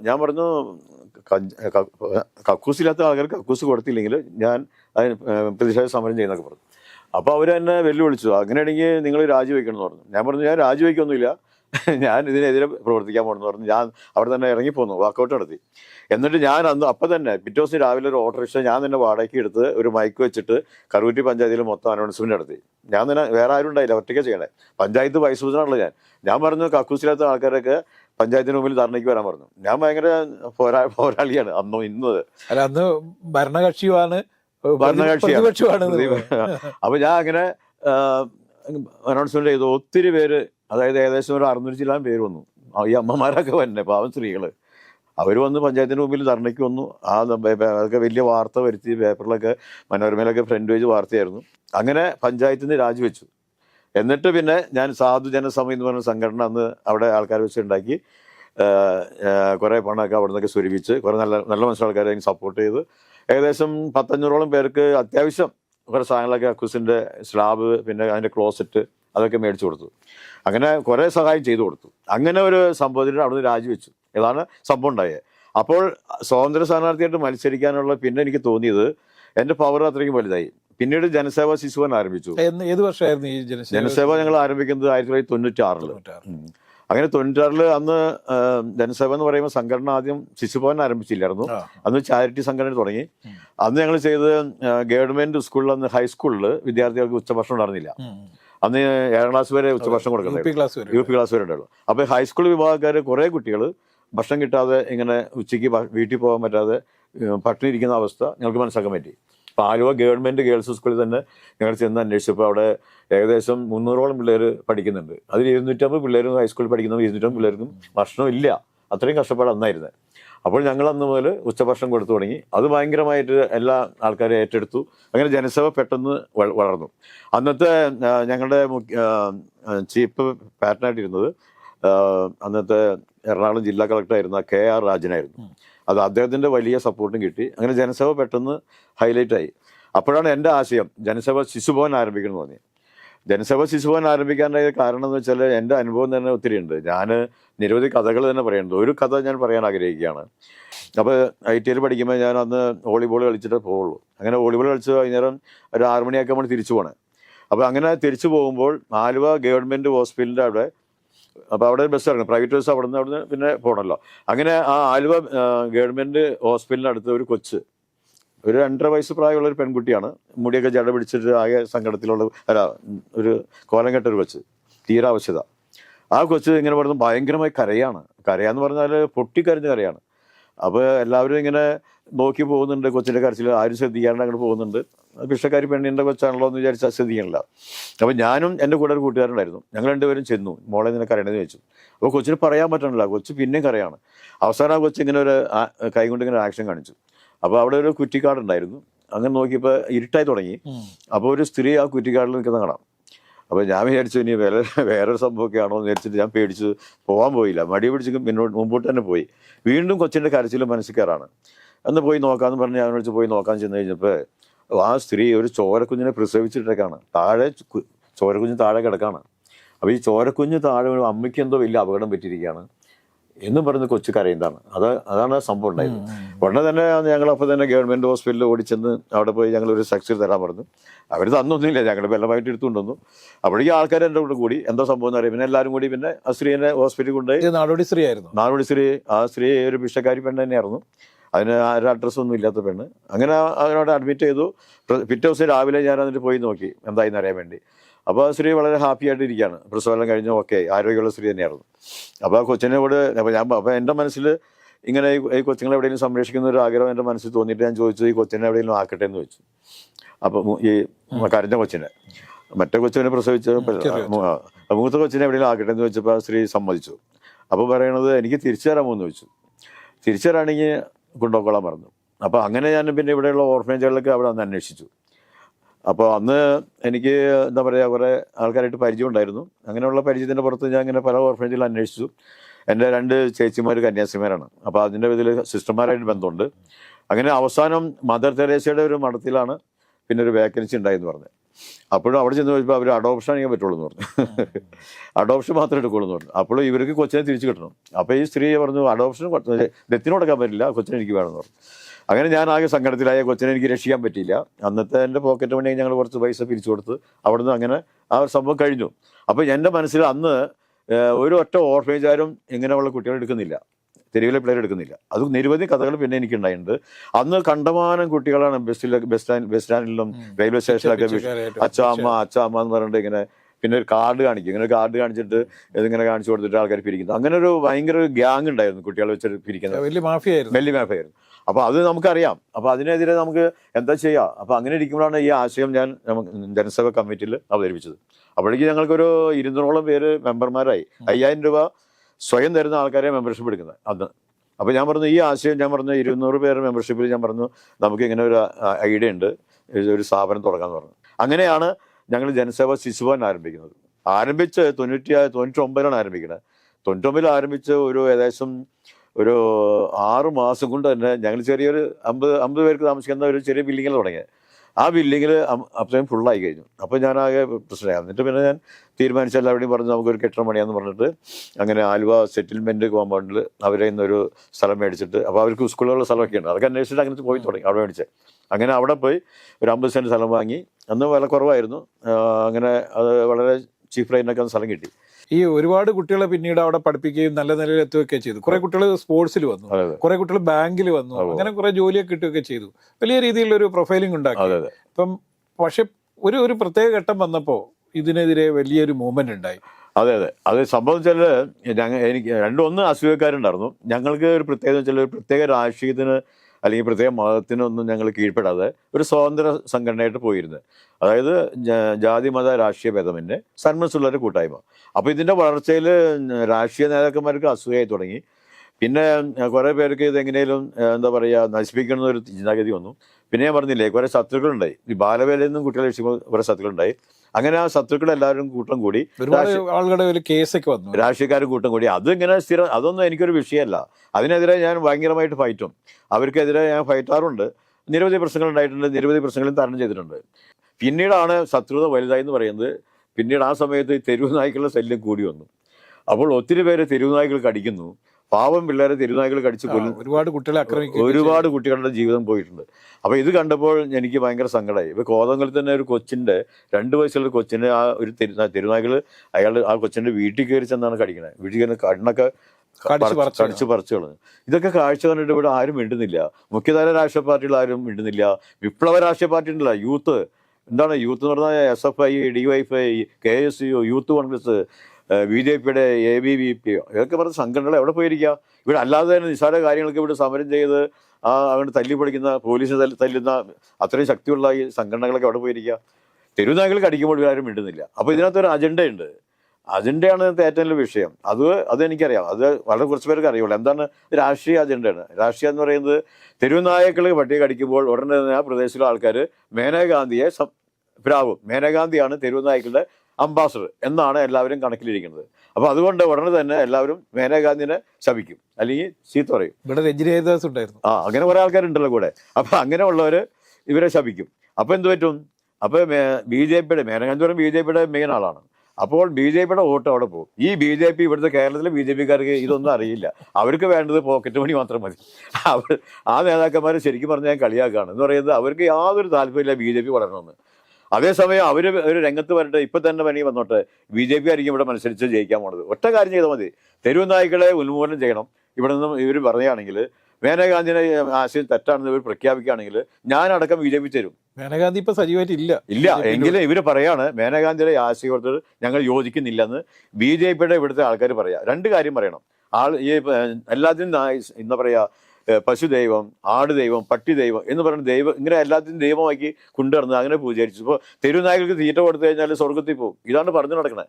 ഞാൻ പറഞ്ഞു കക്കൂസില്ലാത്ത ആൾക്കാർ കക്കൂസ് കൊടുത്തില്ലെങ്കിൽ ഞാൻ അതിന് പ്രതിഷേധ സമരം ചെയ്യുന്നൊക്കെ പറഞ്ഞു. അപ്പോൾ അവർ എന്നെ വെല്ലുവിളിച്ചു. അങ്ങനെയാണെങ്കിൽ നിങ്ങൾ രാജിവെക്കണം എന്ന് പറഞ്ഞു. ഞാൻ പറഞ്ഞു ഞാൻ രാജിവെക്കൊന്നുമില്ല. ഞാൻ ഇതിനെതിരെ പ്രവർത്തിക്കാൻ പോകണമെന്ന് പറഞ്ഞു. ഞാൻ അവിടെ തന്നെ ഇറങ്ങിപ്പോന്നു വാക്കൗട്ട് നടത്തി. എന്നിട്ട് ഞാൻ അന്ന് അപ്പം തന്നെ പിറ്റേ ദിവസം രാവിലെ ഒരു ഓട്ടോറിക്ഷ ഞാൻ തന്നെ വാടകയ്ക്ക് എടുത്ത് ഒരു മൈക്ക് വെച്ചിട്ട് കറുകുറ്റി പഞ്ചായത്തിൽ മൊത്തം അനൗൺസ്മെന്റ് നടത്തി. ഞാൻ തന്നെ വേറെ ആരും ഉണ്ടായില്ല ഒറ്റയ്ക്ക് ചെയ്യണേ. പഞ്ചായത്ത് വൈസ് പ്രസിഡന്റാണല്ലോ ഞാൻ. ഞാൻ പറഞ്ഞു കക്കൂസിലാത്ത ആൾക്കാരൊക്കെ പഞ്ചായത്തിന് മുമ്പിൽ ധർണയ്ക്ക് വരാൻ പറഞ്ഞു. ഞാൻ ഭയങ്കര പോരാ പോരാളിയാണ് അന്നും ഇന്നത്. അല്ല അന്ന് ഭരണകക്ഷിയുമാണ് ഭരണകക്ഷിയാണ്. അപ്പൊ ഞാൻ അങ്ങനെ അനൗൺസ്മെന്റ് ചെയ്തു ഒത്തിരി പേര് അതായത് ഏകദേശം ഒരു അറുന്നൂറ് ചില്ലാൻ പേര് വന്നു. ഈ അമ്മമാരൊക്കെ വന്നെ പാവം സ്ത്രീകൾ അവർ വന്ന് പഞ്ചായത്തിന് മുമ്പിൽ ധർണയ്ക്ക് വന്നു. ആ അതൊക്കെ വലിയ വാർത്ത വരുത്തി പേപ്പറിലൊക്കെ മനോരമയിലൊക്കെ ഫ്രണ്ട് പേജ് വാർത്തയായിരുന്നു. അങ്ങനെ പഞ്ചായത്തിൽ നിന്ന് രാജിവെച്ചു. എന്നിട്ട് പിന്നെ ഞാൻ സാധു ജനസമയം എന്ന് പറഞ്ഞ സംഘടന അന്ന് അവിടെ ആൾക്കാർ വെച്ച് ഉണ്ടാക്കി കുറേ പണമൊക്കെ അവിടെ നിന്നൊക്കെ സ്വരൂപിച്ച് കുറേ നല്ല നല്ല അതിന് സപ്പോർട്ട് ചെയ്ത് ഏകദേശം പത്തഞ്ഞൂറോളം പേർക്ക് അത്യാവശ്യം കുറേ സാധനങ്ങളൊക്കെ അക്കൂസിന്റെ സ്ലാബ് പിന്നെ അതിന്റെ ക്ലോസറ്റ് അതൊക്കെ മേടിച്ചു കൊടുത്തു. അങ്ങനെ കുറേ സഹായം ചെയ്തു കൊടുത്തു. അങ്ങനെ ഒരു സംഭവത്തിന് അവിടുന്ന് രാജിവെച്ചു. ഇതാണ് സംഭവം ഉണ്ടായത്. അപ്പോൾ സ്വാതന്ത്ര്യ സ്ഥാനാർത്ഥിയായിട്ട് മത്സരിക്കാനുള്ള പിന്നെ എനിക്ക് തോന്നിയത് എന്റെ പവർ അത്രയ്ക്കും വലുതായി. പിന്നീട് ജനസേവ ശിശുവൻ ആരംഭിച്ചു. ഏത് വർഷമായിരുന്നു ഈ ജനസേവ ഞങ്ങൾ ആരംഭിക്കുന്നത് ആയിരത്തി തൊള്ളായിരത്തി തൊണ്ണൂറ്റി ആറിൽ. അങ്ങനെ തൊണ്ണൂറ്റാറിൽ അന്ന് ജനസഭ എന്ന് പറയുമ്പോൾ സംഘടന ആദ്യം ശിശുഭവൻ ആരംഭിച്ചില്ലായിരുന്നു. അന്ന് ചാരിറ്റി സംഘടന തുടങ്ങി. അന്ന് ഞങ്ങൾ ചെയ്തത് ഗവൺമെന്റ് സ്കൂളിൽ അന്ന് ഹൈസ്കൂളിൽ വിദ്യാർത്ഥികൾക്ക് ഉച്ചഭക്ഷണം ഉണ്ടായിരുന്നില്ല. അന്ന് ഏഴാം ക്ലാസ് വരെ ഉച്ചഭക്ഷണം കൊടുക്കുന്നത് യു പി ക്ലാസ് വരെ. ഉണ്ടല്ലോ അപ്പോൾ ഹൈസ്കൂൾ വിഭാഗക്കാർ കുറേ കുട്ടികൾ ഭക്ഷണം കിട്ടാതെ ഇങ്ങനെ ഉച്ചയ്ക്ക് വീട്ടിൽ പോകാൻ പറ്റാതെ പട്ടിണിയിരിക്കുന്ന പട്ടിണി ഇരിക്കുന്ന അവസ്ഥ ഞങ്ങൾക്ക് മനസ്സിലാക്കാൻ പറ്റി. അപ്പോൾ ആലുവ ഗവൺമെന്റ് ഗേൾസ് സ്കൂളിൽ തന്നെ ഞങ്ങൾ ചെന്ന് അന്വേഷിച്ചപ്പോൾ അവിടെ ഏകദേശം മുന്നൂറോളം പിള്ളേർ പഠിക്കുന്നുണ്ട്. അതിൽ ഇരുന്നൂറ്റമ്പത് പിള്ളേരും ഹൈസ്കൂളിൽ പഠിക്കുന്ന ഇരുന്നൂറ്റമ്പത് പിള്ളേർക്കും ഭക്ഷണം ഇല്ല. അത്രയും കഷ്ടപ്പാട് അന്നായിരുന്നു. അപ്പോൾ ഞങ്ങൾ അന്ന് മുതൽ ഉച്ചഭക്ഷണം കൊടുത്തു തുടങ്ങി. അത് ഭയങ്കരമായിട്ട് എല്ലാ ആൾക്കാരും ഏറ്റെടുത്തു. അങ്ങനെ ജനസഭ പെട്ടെന്ന് വളർന്നു. അന്നത്തെ ഞങ്ങളുടെ ചീഫ് പാറ്റനായിട്ടിരുന്നത് അന്നത്തെ എറണാകുളം ജില്ലാ കളക്ടറായിരുന്ന കെ ആർ രാജനായിരുന്നു. അത് അദ്ദേഹത്തിന്റെ വലിയ സപ്പോർട്ടും കിട്ടി. അങ്ങനെ ജനസഭ പെട്ടെന്ന് ഹൈലൈറ്റ് ആയി. അപ്പോഴാണ് എന്റെ ആശയം ജനസഭ ശിശുഭവൻ ആരംഭിക്കണം എന്ന് തോന്നി ജനസഭ ശിശുഭവൻ ആരംഭിക്കാനായ കാരണം എന്ന് വെച്ചാൽ എന്റെ അനുഭവം തന്നെ ഒത്തിരി ഉണ്ട്. ഞാൻ നിരവധി കഥകൾ തന്നെ പറയുന്നുണ്ട്. ഒരു കഥ ഞാൻ പറയാൻ ആഗ്രഹിക്കുകയാണ്. അപ്പോൾ ഐ ടി ഐയിൽ പഠിക്കുമ്പോൾ ഞാൻ അന്ന് വോളിബോൾ കളിച്ചിട്ടേ പോവുള്ളൂ. അങ്ങനെ വോളിബോൾ കളിച്ച് വൈകുന്നേരം ഒരു ആറുമണിയൊക്കെ നമ്മൾ തിരിച്ചു പോകണേ അപ്പോൾ അങ്ങനെ തിരിച്ചു പോകുമ്പോൾ ആലുവ ഗവൺമെന്റ് ഹോസ്പിറ്റലിന്റെ അവിടെ അപ്പോൾ അവിടെ ബസ് ഇറങ്ങും. പ്രൈവറ്റ് ബസ് അവിടെ നിന്ന് അവിടെ നിന്ന് പിന്നെ പോകണമല്ലോ അങ്ങനെ ആ ആലുവ ഗവൺമെന്റ് ഹോസ്പിറ്റലിനടുത്ത് ഒരു കൊച്ച് ഒരു രണ്ടര വയസ്സ് പ്രായമുള്ള ഒരു പെൺകുട്ടിയാണ്. മുടിയൊക്കെ ജട പിടിച്ചിട്ട് ആകെ സങ്കടത്തിലുള്ള അല്ല ഒരു കോലം കെട്ടൊരു കൊച്ച് തീരാവശ്യത. ആ കൊച്ച് ഇങ്ങനെ പറഞ്ഞ് ഭയങ്കരമായി കരയാണ്. കരയാന്ന് പറഞ്ഞാൽ പൊട്ടിക്കരഞ്ഞ് കരയാണ്. അപ്പോൾ എല്ലാവരും ഇങ്ങനെ നോക്കി പോകുന്നുണ്ട് കൊച്ചിന്റെ കരച്ചിൽ ആരും ശ്രദ്ധിക്കാണ്ട് അങ്ങോട്ട് പോകുന്നുണ്ട്. കൃഷ്ണക്കാരി ഭിക്ഷക്കാരി പെണ്ണിന്റെ കൊച്ചാണല്ലോ എന്ന് വിചാരിച്ചാൽ ശ്രദ്ധിക്കണില്ല അപ്പോൾ ഞാനും എന്റെ കൂടെ ഒരു കൂട്ടുകാരുണ്ടായിരുന്നു ഞങ്ങൾ രണ്ടുപേരും ചെന്നു. മോളെ നിന്നെ കരയണമെന്ന് ചോദിച്ചു. അപ്പോൾ കൊച്ചിന് പറയാൻ പറ്റണില്ല. കൊച്ച് പിന്നെയും കരയാണ്. അവസാനം ആ കൊച്ച് ഇങ്ങനെ ഒരു കൈ കൊണ്ട് ഇങ്ങനെ ആക്ഷൻ കാണിച്ചു. അപ്പോൾ അവിടെ ഒരു കുറ്റിക്കാട് ഉണ്ടായിരുന്നു. അങ്ങനെ നോക്കിയപ്പോൾ ഇരുട്ടായി തുടങ്ങി. അപ്പോൾ ഒരു സ്ത്രീ ആ കുറ്റിക്കാടിൽ നിൽക്കുന്ന കാണാം. അപ്പോൾ ഞാൻ വിചാരിച്ചു ഇനി വേറെ വേറൊരു സംഭവമൊക്കെ ആണോ എന്ന് വിചാരിച്ചിട്ട് ഞാൻ പേടിച്ച്. പോകാൻ പോയില്ല. മടി പിടിച്ച് മുന്നോട്ട് മുമ്പോട്ട് തന്നെ പോയി. വീണ്ടും കൊച്ചിന്റെ കരച്ചിലും മനസ്സിൽ കയറാണ്. അന്ന് പോയി നോക്കാമെന്ന് പറഞ്ഞ് ഞാൻ വിളിച്ച് പോയി നോക്കാൻ ചെന്ന് കഴിഞ്ഞപ്പോൾ ആ സ്ത്രീ ഒരു ചോരക്കുഞ്ഞിനെ പ്രസവിച്ചിട്ടേക്കാണ്. താഴെ ചോരക്കുഞ്ഞ് താഴെ കിടക്കാണ്. അപ്പോൾ ഈ ചോരക്കുഞ്ഞ് താഴെ അമ്മയ്ക്ക് എന്തോ വലിയ അപകടം പറ്റിയിരിക്കുകയാണ് എന്നും പറഞ്ഞ് കൊച്ചു കരയുന്നതാണ്. അത് അതാണ് സംഭവം ഉണ്ടായത്. ഉടനെ തന്നെ ഞങ്ങൾ അപ്പോൾ തന്നെ ഗവൺമെന്റ് ഹോസ്പിറ്റലിൽ ഓടിച്ചെന്ന് അവിടെ പോയി ഞങ്ങൾ ഒരു സെക്ഷൻ തരാൻ പറഞ്ഞു. അവർ തന്നൊന്നുമില്ല ഞങ്ങൾ ബലമായിട്ട് എടുത്തുകൊണ്ടുവന്നു അപ്പോഴേക്കും ആൾക്കാർ എന്റെ കൂടെ കൂടി. എന്താ സംഭവം എന്ന് അറിയാം. പിന്നെ എല്ലാവരും കൂടി പിന്നെ ആ സ്ത്രീനെ ഹോസ്പിറ്റലിൽ കൊണ്ടുപോയി നാടോടി സ്ത്രീ ആയിരുന്നു നാടോടി സ്ത്രീ ആ സ്ത്രീ ഒരു ഭിക്ഷക്കാരി പെണ്ണ് തന്നെയായിരുന്നു. അതിന് അഡ്രസ്സ് അഡ്രസ്സൊന്നും ഇല്ലാത്ത പെണ്ണ്. അങ്ങനെ അതിനോട് അഡ്മിറ്റ് ചെയ്തു. പിറ്റേ ദിവസം രാവിലെ ഞാൻ അതിന് പോയി നോക്കി. എന്തായെന്ന് അറിയാൻ വേണ്ടി. അപ്പോൾ ആ സ്ത്രീ വളരെ ഹാപ്പി ആയിട്ട് ഇരിക്കുകയാണ്. പ്രസവമെല്ലാം കഴിഞ്ഞ് ഓക്കെ ആരോഗ്യമുള്ള സ്ത്രീ തന്നെയായിരുന്നു. അപ്പോൾ ആ കൊച്ചിനെ കൂടെ അപ്പോൾ ഞാൻ അപ്പോൾ എന്റെ മനസ്സിൽ ഇങ്ങനെ ഈ- കൊച്ചുങ്ങളെ എവിടെയെങ്കിലും സംരക്ഷിക്കുന്ന ഒരു ആഗ്രഹം എന്റെ മനസ്സിൽ തോന്നിയിട്ട് ഞാൻ ചോദിച്ചു ഈ കൊച്ചിനെ എവിടെയെങ്കിലും ആക്കട്ടെ എന്ന് ചോദിച്ചു. അപ്പോൾ ഈ കരഞ്ഞ കൊച്ചിനെ. മറ്റേ കൊച്ചിനെ പ്രസവിച്ച മൂത്ത കൊച്ചിനെ എവിടെയെങ്കിലും ആക്കട്ടെ എന്ന് ചോദിച്ചപ്പോൾ ആ സ്ത്രീ സമ്മതിച്ചു. അപ്പോൾ പറയണത് എനിക്ക് തിരിച്ചു തരാമോ? എന്ന് ചോദിച്ചു. തിരിച്ചു തരാണെങ്കിൽ കൊണ്ടുപോയിക്കോളാൻ പറഞ്ഞു. അപ്പോൾ അങ്ങനെ ഞാൻ പിന്നെ ഇവിടെയുള്ള ഓർഫനേജുകളിലൊക്കെ അവിടെ അന്ന് അന്വേഷിച്ചു. അപ്പോൾ അന്ന് എനിക്ക് എന്താ പറയുക കുറേ ആൾക്കാരായിട്ട് പരിചയം ഉണ്ടായിരുന്നു. അങ്ങനെയുള്ള പരിചയത്തിന്റെ പുറത്ത് ഞാൻ ഇങ്ങനെ പല ഓർഫനേജുകളും അന്വേഷിച്ചു. എന്റെ രണ്ട് ചേച്ചിമാർ കന്യാസിമാരാണ് അപ്പോൾ അതിന്റെ ഇതിൽ സിസ്റ്റർമാരായിട്ട് ബന്ധമുണ്ട്. അങ്ങനെ അവസാനം മദർ തെരേസയുടെ ഒരു മഠത്തിലാണ് പിന്നെ ഒരു വേക്കൻസി ഉണ്ടായെന്ന് പറഞ്ഞത് അപ്പോഴും അവിടെ ചെന്ന് ചോദിച്ചപ്പോൾ അവർ അഡോപ്ഷൻ ആണെങ്കിൽ പറ്റുള്ളൂ എന്ന് പറഞ്ഞു. അഡോപ്ഷൻ മാത്രമേ എടുക്കുള്ളൂ എന്ന് പറഞ്ഞു. അപ്പോഴും ഇവർക്ക് കൊച്ചിനെ തിരിച്ചു കിട്ടണം. അപ്പോൾ ഈ സ്ത്രീ പറഞ്ഞു അഡോപ്ഷൻ ദത്തിന് കൊടുക്കാൻ പറ്റില്ല കൊച്ചിനെ എനിക്ക് വേണമെന്ന് പറഞ്ഞു. അങ്ങനെ ഞാൻ ആകെ സങ്കടത്തിലായ കൊച്ചിനെ എനിക്ക് രക്ഷിക്കാൻ പറ്റിയില്ല. അന്നത്തെ എന്റെ പോക്കറ്റ് മണി ഞങ്ങൾ കുറച്ച് പൈസ പിരിച്ചു കൊടുത്ത് അവിടുന്ന് അങ്ങനെ ആ സംഭവം കഴിഞ്ഞു. അപ്പോൾ എന്റെ മനസ്സിൽ അന്ന് ഒരു ഒറ്റ ഓർഫേജാരും ഇങ്ങനെയുള്ള കുട്ടികൾ എടുക്കുന്നില്ല. തെരുവിലെ പിള്ളേർ എടുക്കുന്നില്ല. അത് നിരവധി കഥകൾ പിന്നെ എനിക്ക് ഉണ്ടായിട്ടുണ്ട് അന്ന് കണ്ടമാനം കുട്ടികളാണ് ബസ്സിലൊക്കെ ബസ് സ്റ്റാൻഡ് ബസ് സ്റ്റാൻഡിലും റെയിൽവേ സ്റ്റേഷനിലൊക്കെ അച്ചാമ്മ അച്ചാമ്മ എന്ന് പറഞ്ഞിട്ട് ഇങ്ങനെ പിന്നെ ഒരു കാർഡ് കാണിക്കും. ഇങ്ങനെ കാർഡ് കാണിച്ചിട്ട് ഇതിങ്ങനെ കാണിച്ചു കൊടുത്തിട്ട് ആൾക്കാർ പിരിക്കുന്നു. അങ്ങനെ ഒരു ഭയങ്കര ഒരു ഗ്യാങ് ഉണ്ടായിരുന്നു കുട്ടികളെ വെച്ച് പിരിക്കുന്നത്. വലിയ മാഫിയായിരുന്നു. വലിയ മാഫിയായിരുന്നു. അപ്പൊ അത് നമുക്കറിയാം. അപ്പൊ അതിനെതിരെ നമുക്ക് എന്താ ചെയ്യാം? അപ്പൊ അങ്ങനെ ഇരിക്കുമ്പോഴാണ് ഈ ആശയം ഞാൻ ജനസഭ കമ്മിറ്റിയിൽ അവതരിപ്പിച്ചത്. അപ്പോഴേക്ക് ഞങ്ങൾക്കൊരു ഇരുന്നൂറോളം പേര് മെമ്പർമാരായി അയ്യായിരം രൂപ സ്വയം തരുന്ന ആൾക്കാരെ മെമ്പർഷിപ്പ് എടുക്കുന്നത്. അന്ന് അപ്പൊ ഞാൻ പറഞ്ഞു ഈ ആശയം ഞാൻ പറഞ്ഞു ഇരുന്നൂറ് പേര് മെമ്പർഷിപ്പിൽ ഞാൻ പറഞ്ഞു നമുക്ക് ഇങ്ങനെ ഒരു ഐഡിയ ഉണ്ട്. ഒരു സ്ഥാപനം തുടങ്ങാൻ പറഞ്ഞു. അങ്ങനെയാണ് ഞങ്ങൾ ജനസേവ ശിശുഭവൻ ആരംഭിക്കുന്നത്. ആരംഭിച്ച് തൊണ്ണൂറ്റി തൊണ്ണൂറ്റി ഒമ്പതിലാണ് ആരംഭിക്കുന്നത് തൊണ്ണൂറ്റൊമ്പതിൽ ആരംഭിച്ച് ഒരു ഏകദേശം ഒരു ആറ് മാസം കൊണ്ട് തന്നെ ഞങ്ങൾ ചെറിയൊരു അമ്പത് അമ്പത് പേർക്ക് താമസിക്കുന്ന ഒരു ചെറിയ ബിൽഡിങ്ങിൽ തുടങ്ങിയത്. ആ ബില്ലിങ്ങിൽ അത്രയും ഫുള്ളായി കഴിഞ്ഞു. അപ്പോൾ ഞാൻ ആകെ പ്രശ്നമായി. എന്നിട്ട് പിന്നെ ഞാൻ തീരുമാനിച്ച എല്ലാവരുടെയും പറഞ്ഞ് നമുക്കൊരു കെട്ടിടം പണിയാന്ന് പറഞ്ഞിട്ട് അങ്ങനെ ആലുവ സെറ്റിൽമെന്റ് കോമ്പൗണ്ടിൽ അവരെ ഇന്നൊരു സ്ഥലം മേടിച്ചിട്ട് അപ്പോൾ അവർക്ക് സ്കൂളുകളുടെ സ്ഥലമൊക്കെ ഉണ്ട് അതൊക്കെ അന്വേഷിച്ചിട്ട് അങ്ങനെ പോയി തുടങ്ങി അവിടെ മേടിച്ച്. അങ്ങനെ അവിടെ പോയി ഒരു അമ്പത് സെന്റ് സ്ഥലം വാങ്ങി. അന്ന് വില കുറവായിരുന്നു. അങ്ങനെ അത് വളരെ ചീപ്പ് റേറ്റിനൊക്കെ സ്ഥലം കിട്ടി. ഈ ഒരുപാട് കുട്ടികളെ പിന്നീട് അവിടെ പഠിപ്പിക്കുകയും നല്ല നിലയിൽ എത്തുകയൊക്കെ ചെയ്തു. കുറെ കുട്ടികൾ സ്പോർട്സിൽ വന്നു. കുറെ കുട്ടികൾ ബാങ്കിൽ വന്നു. അങ്ങനെ കുറെ ജോലിയൊക്കെ കിട്ടുകയൊക്കെ ചെയ്തു. വലിയ രീതിയിലുള്ള ഒരു പ്രൊഫൈലിംഗ് ഉണ്ടാക്കി അപ്പം ഇപ്പം പക്ഷെ ഒരു ഒരു പ്രത്യേക ഘട്ടം വന്നപ്പോ ഇതിനെതിരെ വലിയൊരു മൂവ്മെന്റ് ഉണ്ടായി. അതെ അതെ. അത് സംഭവം വെച്ചാൽ ഞങ്ങൾ എനിക്ക് രണ്ടും ഒന്ന് അസൂയക്കാരുണ്ടായിരുന്നു. ഞങ്ങൾക്ക് ഒരു പ്രത്യേകത വെച്ചാൽ ഒരു പ്രത്യേക രാഷ്ട്രീയത്തിന് അല്ലെങ്കിൽ പ്രത്യേക മതത്തിനൊന്നും ഞങ്ങൾ കീഴ്പ്പെടാതെ ഒരു സ്വതന്ത്ര സംഘടനയായിട്ട് പോയിരുന്നത് അതായത് ജാതി മത രാഷ്ട്രീയ ഭേദമന്യേ സന്മസുള്ളൊരു കൂട്ടായ്മ. അപ്പോൾ ഇതിന്റെ വളർച്ചയിൽ രാഷ്ട്രീയ നേതാക്കന്മാർക്ക് അസൂയായി തുടങ്ങി. പിന്നെ കുറേ പേർക്ക് ഇതെങ്ങനെയും എന്താ പറയുക നശിപ്പിക്കണം ഒരു ചിന്താഗതി വന്നു. പിന്നെ ഞാൻ പറഞ്ഞില്ലേ കുറേ ശത്രുക്കളുണ്ടായി. ഈ ബാലവേലയിൽ നിന്നും കുട്ടികളെ രക്ഷിക്കുമ്പോൾ കുറേ ശത്രുക്കളുണ്ടായി. അങ്ങനെ ആ ശത്രുക്കൾ എല്ലാവരും കൂട്ടം കൂടി ആളുകളുടെ ഒരു കേസൊക്കെ വന്നു. രാഷ്ട്രീയക്കാരും കൂട്ടം കൂടി. അതിങ്ങനെ സ്ഥിരം അതൊന്നും എനിക്കൊരു വിഷയമല്ല. അതിനെതിരെ ഞാൻ ഭയങ്കരമായിട്ട് ഫൈറ്റും. അവർക്കെതിരെ ഞാൻ ഫൈറ്റാറുണ്ട്. നിരവധി പ്രശ്നങ്ങൾ ഉണ്ടായിട്ടുണ്ട്. നിരവധി പ്രശ്നങ്ങളും തരണം ചെയ്തിട്ടുണ്ട്. പിന്നീടാണ് ശത്രുത വലുതായി എന്ന് പറയുന്നത്. പിന്നീട് ആ സമയത്ത് തെരുവ് നായ്ക്കളുടെ ശല്യം കൂടി വന്നു. അപ്പോൾ ഒത്തിരി പേര് തെരുവ് നായ്ക്കൾക്ക് കടിക്കുന്നു. പാവം പിള്ളേരെ തെരുവ് കടിച്ചു കൊല്ലും. ഒരുപാട് കുട്ടികളെ ആക്രമിക്കും ഒരുപാട് കുട്ടികളുടെ ജീവിതം പോയിട്ടുണ്ട്. അപ്പോൾ ഇത് കണ്ടപ്പോൾ എനിക്ക് ഭയങ്കര സങ്കടമായി ഇപ്പോൾ കോതങ്ങളിൽ തന്നെ ഒരു കൊച്ചിന്റെ രണ്ട് വയസ്സുള്ള ഒരു കൊച്ചിനെ ആ ഒരു തെരു അയാളുടെ അയാൾ ആ കൊച്ചിന്റെ വീട്ടിൽ കയറി ചെന്നാണ് കടിക്കുന്നത് വീട്ടിൽ കയറി കണ്ണൊക്കെ കടിച്ചു പറിച്ച് കടിച്ച് പറിച്ചു കളഞ്ഞു. ഇതൊക്കെ കാഴ്ച കണ്ടിട്ട് ഇവിടെ ആരും മിണ്ടുന്നില്ല. മുഖ്യധാര രാഷ്ട്രീയ പാർട്ടികൾ ആരും മിണ്ടുന്നില്ല. വിപ്ലവ രാഷ്ട്രീയ പാർട്ടി ഉണ്ടല്ല യൂത്ത്. എന്താണ് യൂത്ത് എന്ന് പറഞ്ഞാൽ S F I D Y F I K S U youth Congress. B J പിയുടെ എ ബി വി പി ഇതൊക്കെ പറഞ്ഞ സംഘടനകൾ എവിടെ പോയിരിക്കുക ഇവിടെ അല്ലാതെ തന്നെ നിസ്സാര കാര്യങ്ങൾക്ക് ഇവിടെ സമരം ചെയ്ത് ആ അങ്ങോട്ട് തല്ലി പഠിക്കുന്ന പോലീസ് തല്ലി- തല്ലുന്ന അത്രയും ശക്തിയുള്ള ഈ സംഘടനകളൊക്കെ എവിടെ പോയിരിക്കുക തെരുവുനായ്കൾ അടിക്കുമ്പോൾ ആരും മിണ്ടുന്നില്ല. അപ്പോൾ ഇതിനകത്തൊരു അജണ്ടയുണ്ട്. അജണ്ടയാണ് ഇതിനകത്ത് ഏറ്റവും വലിയ വിഷയം. അത് അത് എനിക്കറിയാം. അത് വളരെ കുറച്ച് പേർക്ക് അറിയുള്ളൂ. എന്താണ് രാഷ്ട്രീയ അജണ്ടയാണ്? രാഷ്ട്രീയം എന്ന് പറയുന്നത് തെരുവുനായക്കൾ പട്ടിക കടിക്കുമ്പോൾ ഉടനെ തന്നെ ആ പ്രദേശത്തിലെ ആൾക്കാർ മേനകാന്തിയെ സം പ്രാവും മേനകാന്തിയാണ് തെരുവുനായ്ക്കളുടെ അംബാസഡർ എന്നാണ് എല്ലാവരും കണക്കിലിരിക്കുന്നത്. അപ്പോൾ അതുകൊണ്ട് ഉടനെ തന്നെ എല്ലാവരും മേനകാന്തിനെ ശപിക്കും. അല്ലെങ്കിൽ ചീത്ത പറയും. ഇവിടെ ഉണ്ടായിരുന്നു. ആ അങ്ങനെ കുറെ ആൾക്കാരുണ്ടല്ലോ കൂടെ. അപ്പൊ അങ്ങനെ ഉള്ളവര് ഇവരെ ശപിക്കും. അപ്പൊ എന്ത് പറ്റും? അപ്പൊ ബി ജെ പിയുടെ മേനകാന്തി പറയും ബി ജെ പിയുടെ മെയിൻ ആളാണ്. അപ്പോൾ ബി ജെ പിയുടെ വോട്ട് അവിടെ പോകും. ഈ ബി ജെ പി ഇവിടുത്തെ കേരളത്തിലെ ബി ജെ പിക്കാർക്ക് ഇതൊന്നും അറിയില്ല. അവർക്ക് വേണ്ടത് പോക്കറ്റ് മണി മാത്രം മതി. അവർ ആ നേതാക്കന്മാർ ശരിക്കും പറഞ്ഞാൽ കളിയാക്കുകയാണ്. എന്ന് പറയുന്നത് അവർക്ക് യാതൊരു താല്പര്യമില്ല ബി ജെ പി വളരണമെന്ന്. അതേസമയം അവർ ഒരു രംഗത്ത് വരട്ടെ ഇപ്പം തന്നെ പണി വന്നോട്ടെ. ബി ജെ പി ആയിരിക്കും ഇവിടെ മത്സരിച്ച് ജയിക്കാൻ പോണത്. ഒറ്റ കാര്യം ചെയ്താൽ മതി. തെരുവ് നായ്ക്കളെ ഉന്മൂലനം ചെയ്യണം. ഇവിടെ നിന്നും ഇവർ പറയുകയാണെങ്കിൽ മേനകാന്തിനെ ആശയം തെറ്റാണെന്ന് ഇവർ പ്രഖ്യാപിക്കുകയാണെങ്കിൽ ഞാനടക്കം ബി ജെ പി തരും. മേനകാന്തി ഇപ്പൊ സജീവമായിട്ട് ഇല്ല ഇല്ല എങ്കിലും ഇവർ പറയാണ് മേനകാന്തിയുടെ ആശയത്തോട് ഞങ്ങൾ യോജിക്കുന്നില്ലെന്ന് ബി ജെ പിയുടെ ഇവിടുത്തെ ആൾക്കാർ പറയാം. രണ്ട് കാര്യം പറയണം. ആൾ ഈ എല്ലാത്തിനും എന്താ പറയാ ഏഹ്, പശുദൈവം ആട് ദൈവം പട്ടി ദൈവം എന്ന് പറയുന്ന ദൈവം ഇങ്ങനെ എല്ലാത്തിനും ദൈവമാക്കി കൊണ്ടുവരുന്നത് അങ്ങനെ പൂജാരിച്ചു. ഇപ്പോൾ തെരുവുനായകൾക്ക് തീറ്റ കൊടുത്തു കഴിഞ്ഞാൽ സ്വർഗത്തിൽ പോകും. ഇതാണ് പറഞ്ഞു നടക്കണേ.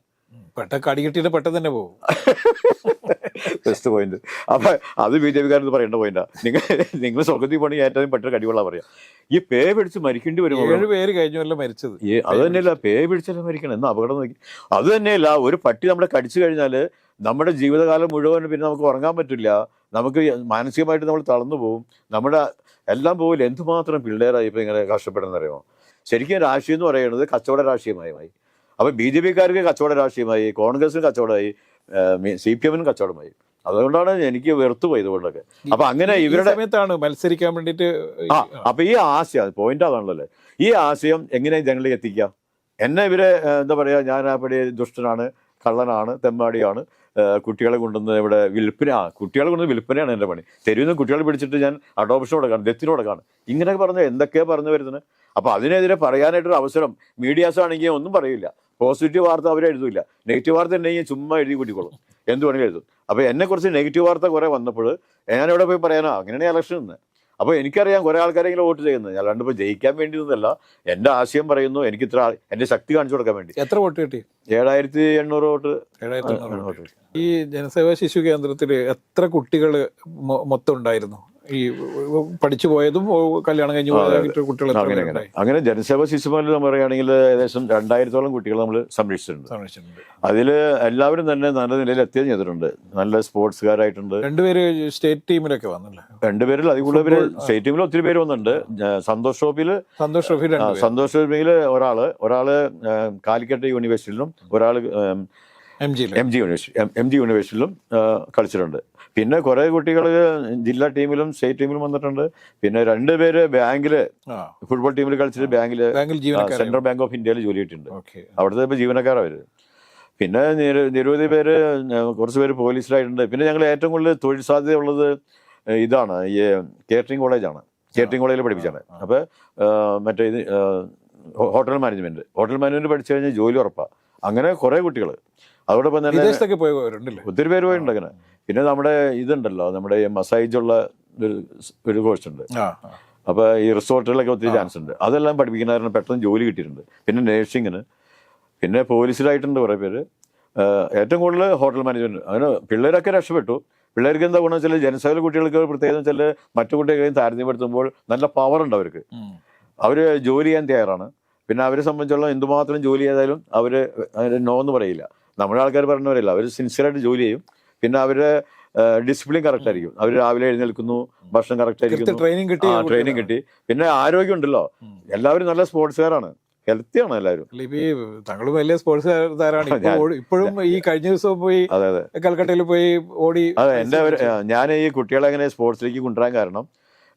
പെട്ട കടികിട്ടിട്ട് പെട്ടെന്ന് തന്നെ പോകും. ബെസ്റ്റ് പോയിന്റ് അപ്പൊ അത് ബി ജെ പിക്കാരെന്ന് പറയേണ്ട പോയിന്റാ നിങ്ങൾ നിങ്ങൾ സ്വർഗത്തിൽ പോകണമെങ്കിൽ ഏറ്റവും പെട്ടെന്ന് കടികൊള്ള പറയാം. ഈ പേ പിടിച്ച് മരിക്കേണ്ടി വരുമ്പോൾ ഏഴ് പേര് കഴിഞ്ഞല്ലോ മരിച്ചത്? അത് തന്നെയല്ല പേ പിടിച്ചാലും മരിക്കണം? എന്നാ അപകടം നോക്കി. അത് തന്നെയല്ല ഒരു പട്ടി നമ്മളെ കടിച്ചു കഴിഞ്ഞാൽ നമ്മുടെ ജീവിതകാലം മുഴുവൻ പിന്നെ നമുക്ക് ഉറങ്ങാൻ പറ്റില്ല. നമുക്ക് മാനസികമായിട്ട് നമ്മൾ തളർന്നു പോകും നമ്മുടെ എല്ലാം പോകില്ല എന്തുമാത്രം പിള്ളേരായി ഇപ്പം ഇങ്ങനെ കഷ്ടപ്പെടുന്ന അറിയുമോ ശരിക്കും രാഷ്ട്രീയം എന്ന് പറയുന്നത് കച്ചവട രാഷ്ട്രീയമായി മായി അപ്പോൾ ബി ജെ പിക്കാർക്ക് കച്ചവട രാഷ്ട്രീയമായി കോൺഗ്രസിന് കച്ചവടമായി സി പി എമ്മിനും കച്ചവടമായി. അതുകൊണ്ടാണ് എനിക്ക് വെറുത്തു പോയത് ഇതുകൊണ്ടൊക്കെ അപ്പൊ അങ്ങനെ ഇവരുടെ സമയത്താണ് മത്സരിക്കാൻ വേണ്ടിട്ട് ആ അപ്പൊ ഈ ആശയം പോയിന്റ് അതാണല്ലോ ഈ ആശയം എങ്ങനെ ജനങ്ങളിലേക്ക് എത്തിക്കാം? എന്നെ ഇവർ എന്താ പറയാ ഞാൻ അപ്പടി ദുഷ്ടനാണ് കള്ളനാണ് തെമ്മാടിയാണ്. ആ, കുട്ടികളെ കൊണ്ടുവന്ന് ഇവിടെ വിൽപ്പന ആ കുട്ടികളെ കൊണ്ടുവന്ന് വിൽപ്പനയാണ് എന്റെ പണി. തെരുവിൽ നിന്ന് കുട്ടികളെ പിടിച്ചിട്ട് ഞാൻ അഡോപ്ഷൻ കൊടുക്കാണ് ഡെത്തിന് കൊടുക്കാണ് ഇങ്ങനെയൊക്കെ പറഞ്ഞ എന്തൊക്കെയാണ് പറഞ്ഞു വരുന്നത്? അപ്പോൾ അതിനെതിരെ പറയാനായിട്ടൊരു അവസരം മീഡിയാസ് ആണെങ്കിൽ ഒന്നും പറയില്ല. പോസിറ്റീവ് വാർത്ത അവരെ എഴുതില്ല. നെഗറ്റീവ് വാർത്ത എന്നെ ചുമ്മാ എഴുതി കൂട്ടിക്കോളും. എന്ത് വേണമെങ്കിലും എഴുതും. അപ്പോൾ എന്നെക്കുറിച്ച് നെഗറ്റീവ് വാർത്ത കുറേ വന്നപ്പോൾ ഞാനിവിടെ പോയി പറയാനോ അങ്ങനെയാണ് ഇലക്ഷൻ നിന്ന് അപ്പോൾ എനിക്കറിയാം കുറേ ആൾക്കാരെങ്കിലും വോട്ട് ചെയ്യുന്നത്. ഞാൻ രണ്ടിപ്പോൾ ജയിക്കാൻ വേണ്ടി ഒന്നുമല്ല എന്റെ ആശയം പറയുന്നു എനിക്ക് ഇത്ര എന്റെ ശക്തി കാണിച്ചു കൊടുക്കാൻ വേണ്ടി. എത്ര വോട്ട് കിട്ടി? ഏഴായിരത്തി എണ്ണൂറ് വോട്ട്. ഏഴായിരത്തി. ഈ ജനസേവാ ശിശു കേന്ദ്രത്തിൽ എത്ര കുട്ടികൾ മൊത്തം ഉണ്ടായിരുന്നു? ഈ പഠിച്ചു പോയതും കല്യാണം കഴിഞ്ഞു പോയ കുട്ടികൾ അങ്ങനെ അങ്ങനെ. ഉണ്ടായി അങ്ങനെ ജനസേവ ശിശുമാരിൽ നമ്മൾ പറയുകയാണെങ്കിൽ ഏകദേശം രണ്ടായിരത്തോളം കുട്ടികൾ നമ്മൾ സംരക്ഷിച്ചിട്ടുണ്ട്. സംരക്ഷിച്ചിട്ടുണ്ട്. അതിൽ എല്ലാവരും തന്നെ നല്ല നിലയിൽ എത്തുകയും ചെയ്തിട്ടുണ്ട്. നല്ല സ്പോർട്സുകാരായിട്ടുണ്ട്. രണ്ടുപേര് സ്റ്റേറ്റ് ടീമിലൊക്കെ വന്നല്ലേ? രണ്ടുപേരിൽ അതിൽ പേര് സ്റ്റേറ്റ് ടീമിൽ ഒത്തിരി പേര് വന്നിട്ടുണ്ട്. സന്തോഷ് ട്രോഫിയിൽ സന്തോഷ് ട്രോഫി രണ്ടുപേര്. സന്തോഷ് ട്രോഫിയിൽ ഒരാൾ ഒരാൾ കാലിക്കറ്റ് യൂണിവേഴ്സിറ്റിയിലും ഒരാൾ M G university M G യൂണിവേഴ്സിറ്റിയിലും കളിച്ചിട്ടുണ്ട്. പിന്നെ കുറേ കുട്ടികൾ ജില്ലാ ടീമിലും സ്റ്റേറ്റ് ടീമിലും വന്നിട്ടുണ്ട്. പിന്നെ രണ്ടുപേര് ബാങ്കിൽ ആ. ഫുട്ബോൾ ടീമിൽ കളിച്ചിട്ട് ബാങ്കിൽ ബാങ്കിൽ സെൻട്രൽ ബാങ്ക് ഓഫ് ഇന്ത്യയിൽ ജോലി കിട്ടിയിട്ടുണ്ട് ഓക്കെ. അവിടുത്തെ ഇപ്പോൾ ജീവനക്കാരാണ് അവർ പിന്നെ നിര- നിരവധി പേര് കുറച്ച് പേര് പോലീസിലായിട്ടുണ്ട്. പിന്നെ ഞങ്ങൾ ഏറ്റവും കൂടുതൽ തൊഴിൽ സാധ്യത ഉള്ളത് ഇതാണ്. ഈ കേറ്ററിംഗ് കോളേജാണ്. കേറ്ററിംഗ് കോളേജിൽ പഠിപ്പിച്ചാണ്. അപ്പോൾ മറ്റേ ഇത് ഹോട്ടൽ മാനേജ്മെന്റ്. ഹോട്ടൽ മാനേജ്മെന്റ് പഠിച്ചു കഴിഞ്ഞാൽ ജോലി ഉറപ്പാണ് അങ്ങനെ കുറേ കുട്ടികൾ അതോടൊപ്പം തന്നെ പോയവരുണ്ടല്ലേ ഒത്തിരി പേര് പോയിട്ടുണ്ട് അങ്ങനെ. പിന്നെ നമ്മുടെ ഇതുണ്ടല്ലോ നമ്മുടെ ഈ മസാജുള്ള ഒരു ഒരു കോഴ്സ് ഉണ്ട്. അപ്പോൾ ഈ റിസോർട്ടുകളിലൊക്കെ ഒത്തിരി ചാൻസ് ഉണ്ട്. അതെല്ലാം പഠിപ്പിക്കുന്നവരാണ് പെട്ടെന്ന് ജോലി കിട്ടിയിട്ടുണ്ട്. പിന്നെ നേഴ്സിങ്ങിന്. പിന്നെ പോലീസിലായിട്ടുണ്ട് കുറേ പേര്. ഏറ്റവും കൂടുതൽ ഹോട്ടൽ മാനേജ്മെന്റ്. അങ്ങനെ പിള്ളേരൊക്കെ രക്ഷപ്പെട്ടു. പിള്ളേർക്ക് എന്താ ഗുണം വെച്ചാൽ ജനസേവന കുട്ടികൾക്ക് പ്രത്യേകം വെച്ചാൽ മറ്റു കുട്ടികളെയും താരതമ്യപ്പെടുത്തുമ്പോൾ നല്ല പവർ ഉണ്ട് അവർക്ക്. അവർ അവർ ജോലി ചെയ്യാൻ തയ്യാറാണ്. പിന്നെ അവരെ സംബന്ധിച്ചോളം എന്തുമാത്രം ജോലി ചെയ്താലും അവർ നോ എന്ന് പറയില്ല. നമ്മുടെ ആൾക്കാർ പറഞ്ഞവരല്ല. അവർ സിൻസിയറായിട്ട് ജോലി ചെയ്യും. പിന്നെ അവരുടെ ഡിസിപ്ലിൻ കറക്റ്റ് ആയിരിക്കും. അവർ രാവിലെ എഴുന്നേൽക്കുന്നു ഭക്ഷണം കറക്റ്റ് ആയിരിക്കും ട്രെയിനിങ് കിട്ടി ട്രെയിനിങ് കിട്ടി. പിന്നെ ആരോഗ്യം ഉണ്ടല്ലോ. എല്ലാവരും നല്ല സ്പോർട്സുകാരാണ് ഹെൽത്തിയാണ് എല്ലാവരും. അല്ല, ഇപ്പൊ ഈ താങ്കൾ വലിയ സ്പോർട്സ് താരമാണ് ഇപ്പോഴും ഈ കഴിഞ്ഞ ദിവസം പോയി കൽക്കട്ടയിൽ പോയി ഓടി അതെ എന്റെ ഞാൻ ഈ കുട്ടികളെ അങ്ങനെ സ്പോർട്സിലേക്ക് കൊണ്ടുവരാൻ കാരണം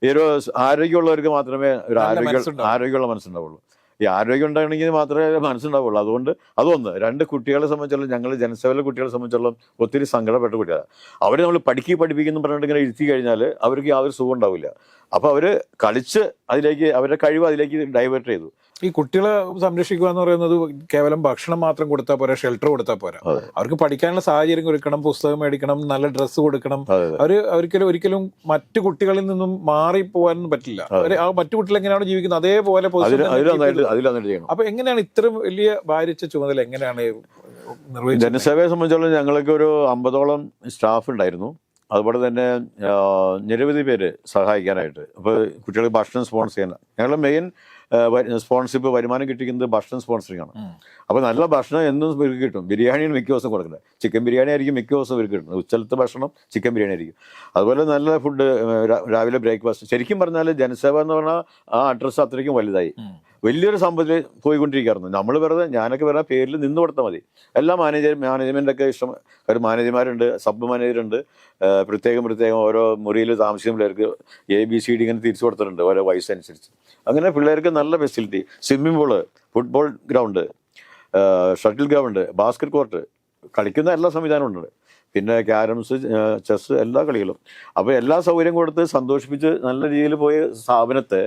ഈ ഒരു ആരോഗ്യമുള്ളവർക്ക് മാത്രമേ ഒരു ആരോഗ്യ. ആരോഗ്യമുള്ള മനസ്സുണ്ടാവുള്ളൂ. ഈ ആരോഗ്യം ഉണ്ടാകണമെങ്കിൽ മാത്രമേ മനസ്സുണ്ടാവുള്ളൂ. അതുകൊണ്ട് അതൊന്ന്. രണ്ട് കുട്ടികളെ സംബന്ധിച്ചോളം ഞങ്ങൾ ജനസേവന കുട്ടികളെ സംബന്ധിച്ചോളം ഒത്തിരി സങ്കടപ്പെട്ട കുട്ടികളാണ് അവരെ നമ്മൾ പഠിക്കി പഠിപ്പിക്കുന്നു പറഞ്ഞിട്ട് ഇങ്ങനെ ഇരുത്തി കഴിഞ്ഞാൽ അവർക്ക് യാതൊരു സുഖം ഉണ്ടാവില്ല. അപ്പോൾ അവർ കളിച്ച് അതിലേക്ക് അവരുടെ കഴിവ് അതിലേക്ക് ഡൈവേർട്ട് ചെയ്തു. ഈ കുട്ടികളെ സംരക്ഷിക്കുക എന്ന് പറയുന്നത് കേവലം ഭക്ഷണം മാത്രം കൊടുത്താൽ പോരാ ഷെൽട്ടർ കൊടുത്താൽ പോരാ. അവർക്ക് പഠിക്കാനുള്ള സാഹചര്യം കൊടുക്കണം പുസ്തകം മേടിക്കണം നല്ല ഡ്രസ്സ് കൊടുക്കണം. അവർ ഒരിക്കലും ഒരിക്കലും മറ്റു കുട്ടികളിൽ നിന്നും മാറി പോകാനൊന്നും പറ്റില്ല ആ മറ്റു കുട്ടികൾ എങ്ങനെയാണ് ജീവിക്കുന്നത് അതേപോലെ ചെയ്യണം. അപ്പൊ എങ്ങനെയാണ് ഇത്രയും വലിയ ഭാരിച്ച ചുമതല എങ്ങനെയാണ് ജനസേവയെ സംബന്ധിച്ചോളം ഞങ്ങൾക്ക് ഒരു അമ്പതോളം സ്റ്റാഫ് ഉണ്ടായിരുന്നു. അതുപോലെ തന്നെ നിരവധി പേര് സഹായിക്കാനായിട്ട്. അപ്പോൾ കുട്ടികൾക്ക് ഭക്ഷണം സ്പോൺസർ ചെയ്യാൻ. ഞങ്ങളുടെ മെയിൻ സ്പോൺസർഷിപ്പ് വരുമാനം കിട്ടിക്കുന്നത് ഭക്ഷണം സ്പോൺസറിങ് ആണ്. അപ്പോൾ നല്ല ഭക്ഷണം എന്നും ഇവർക്ക് കിട്ടും. ബിരിയാണിയാണ് മിക്ക ദിവസം കൊടുക്കുന്നത്. ചിക്കൻ ബിരിയാണി ആയിരിക്കും മിക്ക ദിവസം ഇവർക്ക് കിട്ടുന്നത്. ഉച്ചലത്തെ ഭക്ഷണം ചിക്കൻ ബിരിയാണി ആയിരിക്കും. അതുപോലെ നല്ല ഫുഡ് രാവിലെ ബ്രേക്ക്ഫാസ്റ്റ് ശരിക്കും പറഞ്ഞാൽ ജനസേവ എന്ന് പറഞ്ഞാൽ ആ അഡ്രസ്സ് അത്രയ്ക്കും വലുതായി. വലിയൊരു സമ്പത്തിൽ പോയിക്കൊണ്ടിരിക്കുകയായിരുന്നു. നമ്മൾ വെറുതെ ഞാനൊക്കെ വെറുതെ പേരിൽ നിന്ന് കൊടുത്താൽ മതി. എല്ലാ മാനേജർ മാനേജ്മെന്റൊക്കെ ഇഷ്ടം. ഒരു മാനേജർമാരുണ്ട് സബ് മാനേജറുണ്ട് പ്രത്യേകം പ്രത്യേകം ഓരോ മുറിയിൽ താമസിക്കുമ്പോഴേക്ക് എ ബി സി ഡി ഇങ്ങനെ തിരിച്ചു കൊടുത്തിട്ടുണ്ട്. ഓരോ വയസ്സ് അനുസരിച്ച് അങ്ങനെ പിള്ളേർക്ക് നല്ല facility swimming pool football ground shuttle ground basket court കളിക്കുന്ന എല്ലാ സംവിധാനവും ഉണ്ട്. പിന്നെ ക്യാരംസ് ചെസ് എല്ലാ കളികളും. അപ്പോൾ എല്ലാ സൗകര്യം കൊടുത്ത് സന്തോഷിപ്പിച്ച് നല്ല രീതിയിൽ പോയ സ്ഥാപനത്തെ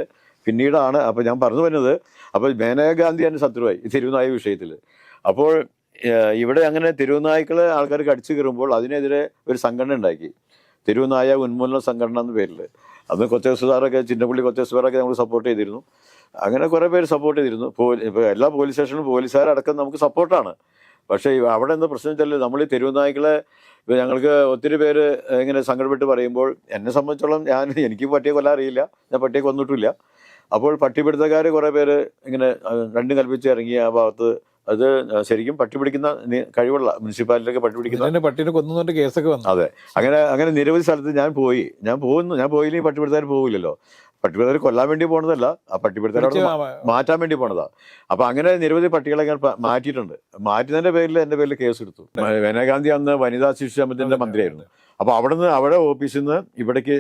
പിന്നീടാണ് അപ്പോൾ ഞാൻ പറഞ്ഞു വരുന്നത്. അപ്പോൾ മേനകാഗാന്ധിയാണ് ശത്രുവായി ഈ തെരുവുനായ വിഷയത്തിൽ അപ്പോൾ ഇവിടെ അങ്ങനെ തെരുവുനായ്ക്കളെ ആൾക്കാർ കടിച്ചു കയറുമ്പോൾ അതിനെതിരെ ഒരു സംഘടന ഉണ്ടാക്കി. തിരുവനായ ഉന്മൂലന സംഘടന എന്ന പേരിൽ അന്ന് കൊച്ചേസ് സാറൊക്കെ ചിന്നപ്പള്ളി കൊച്ചേസ് സാറൊക്കെ നമ്മൾ സപ്പോർട്ട് ചെയ്തിരുന്നു. അങ്ങനെ കുറേ പേര് സപ്പോർട്ട് ചെയ്തിരുന്നു. ഇപ്പോൾ എല്ലാ പോലീസ് സ്റ്റേഷനും പോലീസുകാരടക്കം നമുക്ക് സപ്പോർട്ടാണ് പക്ഷേ അവിടെ എന്താ പ്രശ്നം വെച്ചാൽ നമ്മൾ ഈ തെരുവുനായ്ക്കളെ ഇപ്പോൾ ഞങ്ങൾക്ക് ഒത്തിരി പേര് ഇങ്ങനെ സങ്കടപ്പെട്ട് പറയുമ്പോൾ എന്നെ സംബന്ധിച്ചോളം ഞാൻ എനിക്ക് പട്ടിയെ കൊല്ലാൻ അറിയില്ല. ഞാൻ പട്ടിയെ കൊന്നിട്ടില്ല. അപ്പോൾ പട്ടിപിടുത്തക്കാർ കുറേ പേര് ഇങ്ങനെ രണ്ടും കൽപ്പിച്ച് ഇറങ്ങി ആ ഭാഗത്ത് അത് ശരിക്കും പട്ടി പിടിക്കുന്ന കഴിവുള്ള മുനിസിപ്പാലിറ്റിയൊക്കെ പട്ടി പിടിക്കുന്ന പട്ടീനെ കൊന്നുകൊണ്ട് കേസൊക്കെ വന്നു. അതെ. അങ്ങനെ അങ്ങനെ നിരവധി സ്ഥലത്ത് ഞാൻ പോയി. ഞാൻ പോകുന്നു. ഞാൻ പോയില്ലെങ്കിൽ പട്ടിപിടുത്താൻ പോകില്ലല്ലോ പട്ടിപിടുത്താർ കൊല്ലാൻ വേണ്ടി പോണതല്ല. ആ പട്ടിപിടുത്താരോട് മാറ്റാൻ വേണ്ടി പോണതാ. അപ്പൊ അങ്ങനെ നിരവധി പട്ടികളെ ഞാൻ മാറ്റിയിട്ടുണ്ട്. മാറ്റുന്നതിന്റെ പേരിൽ എന്റെ പേരിൽ കേസ് എടുത്തു. മേനകാന്തി അന്ന് വനിതാ ശിശു സമിതിന്റെ മന്ത്രിയായിരുന്നു. അപ്പൊ അവിടെ നിന്ന് അവിടെ ഓഫീസിൽ നിന്ന് ഇവിടേക്ക്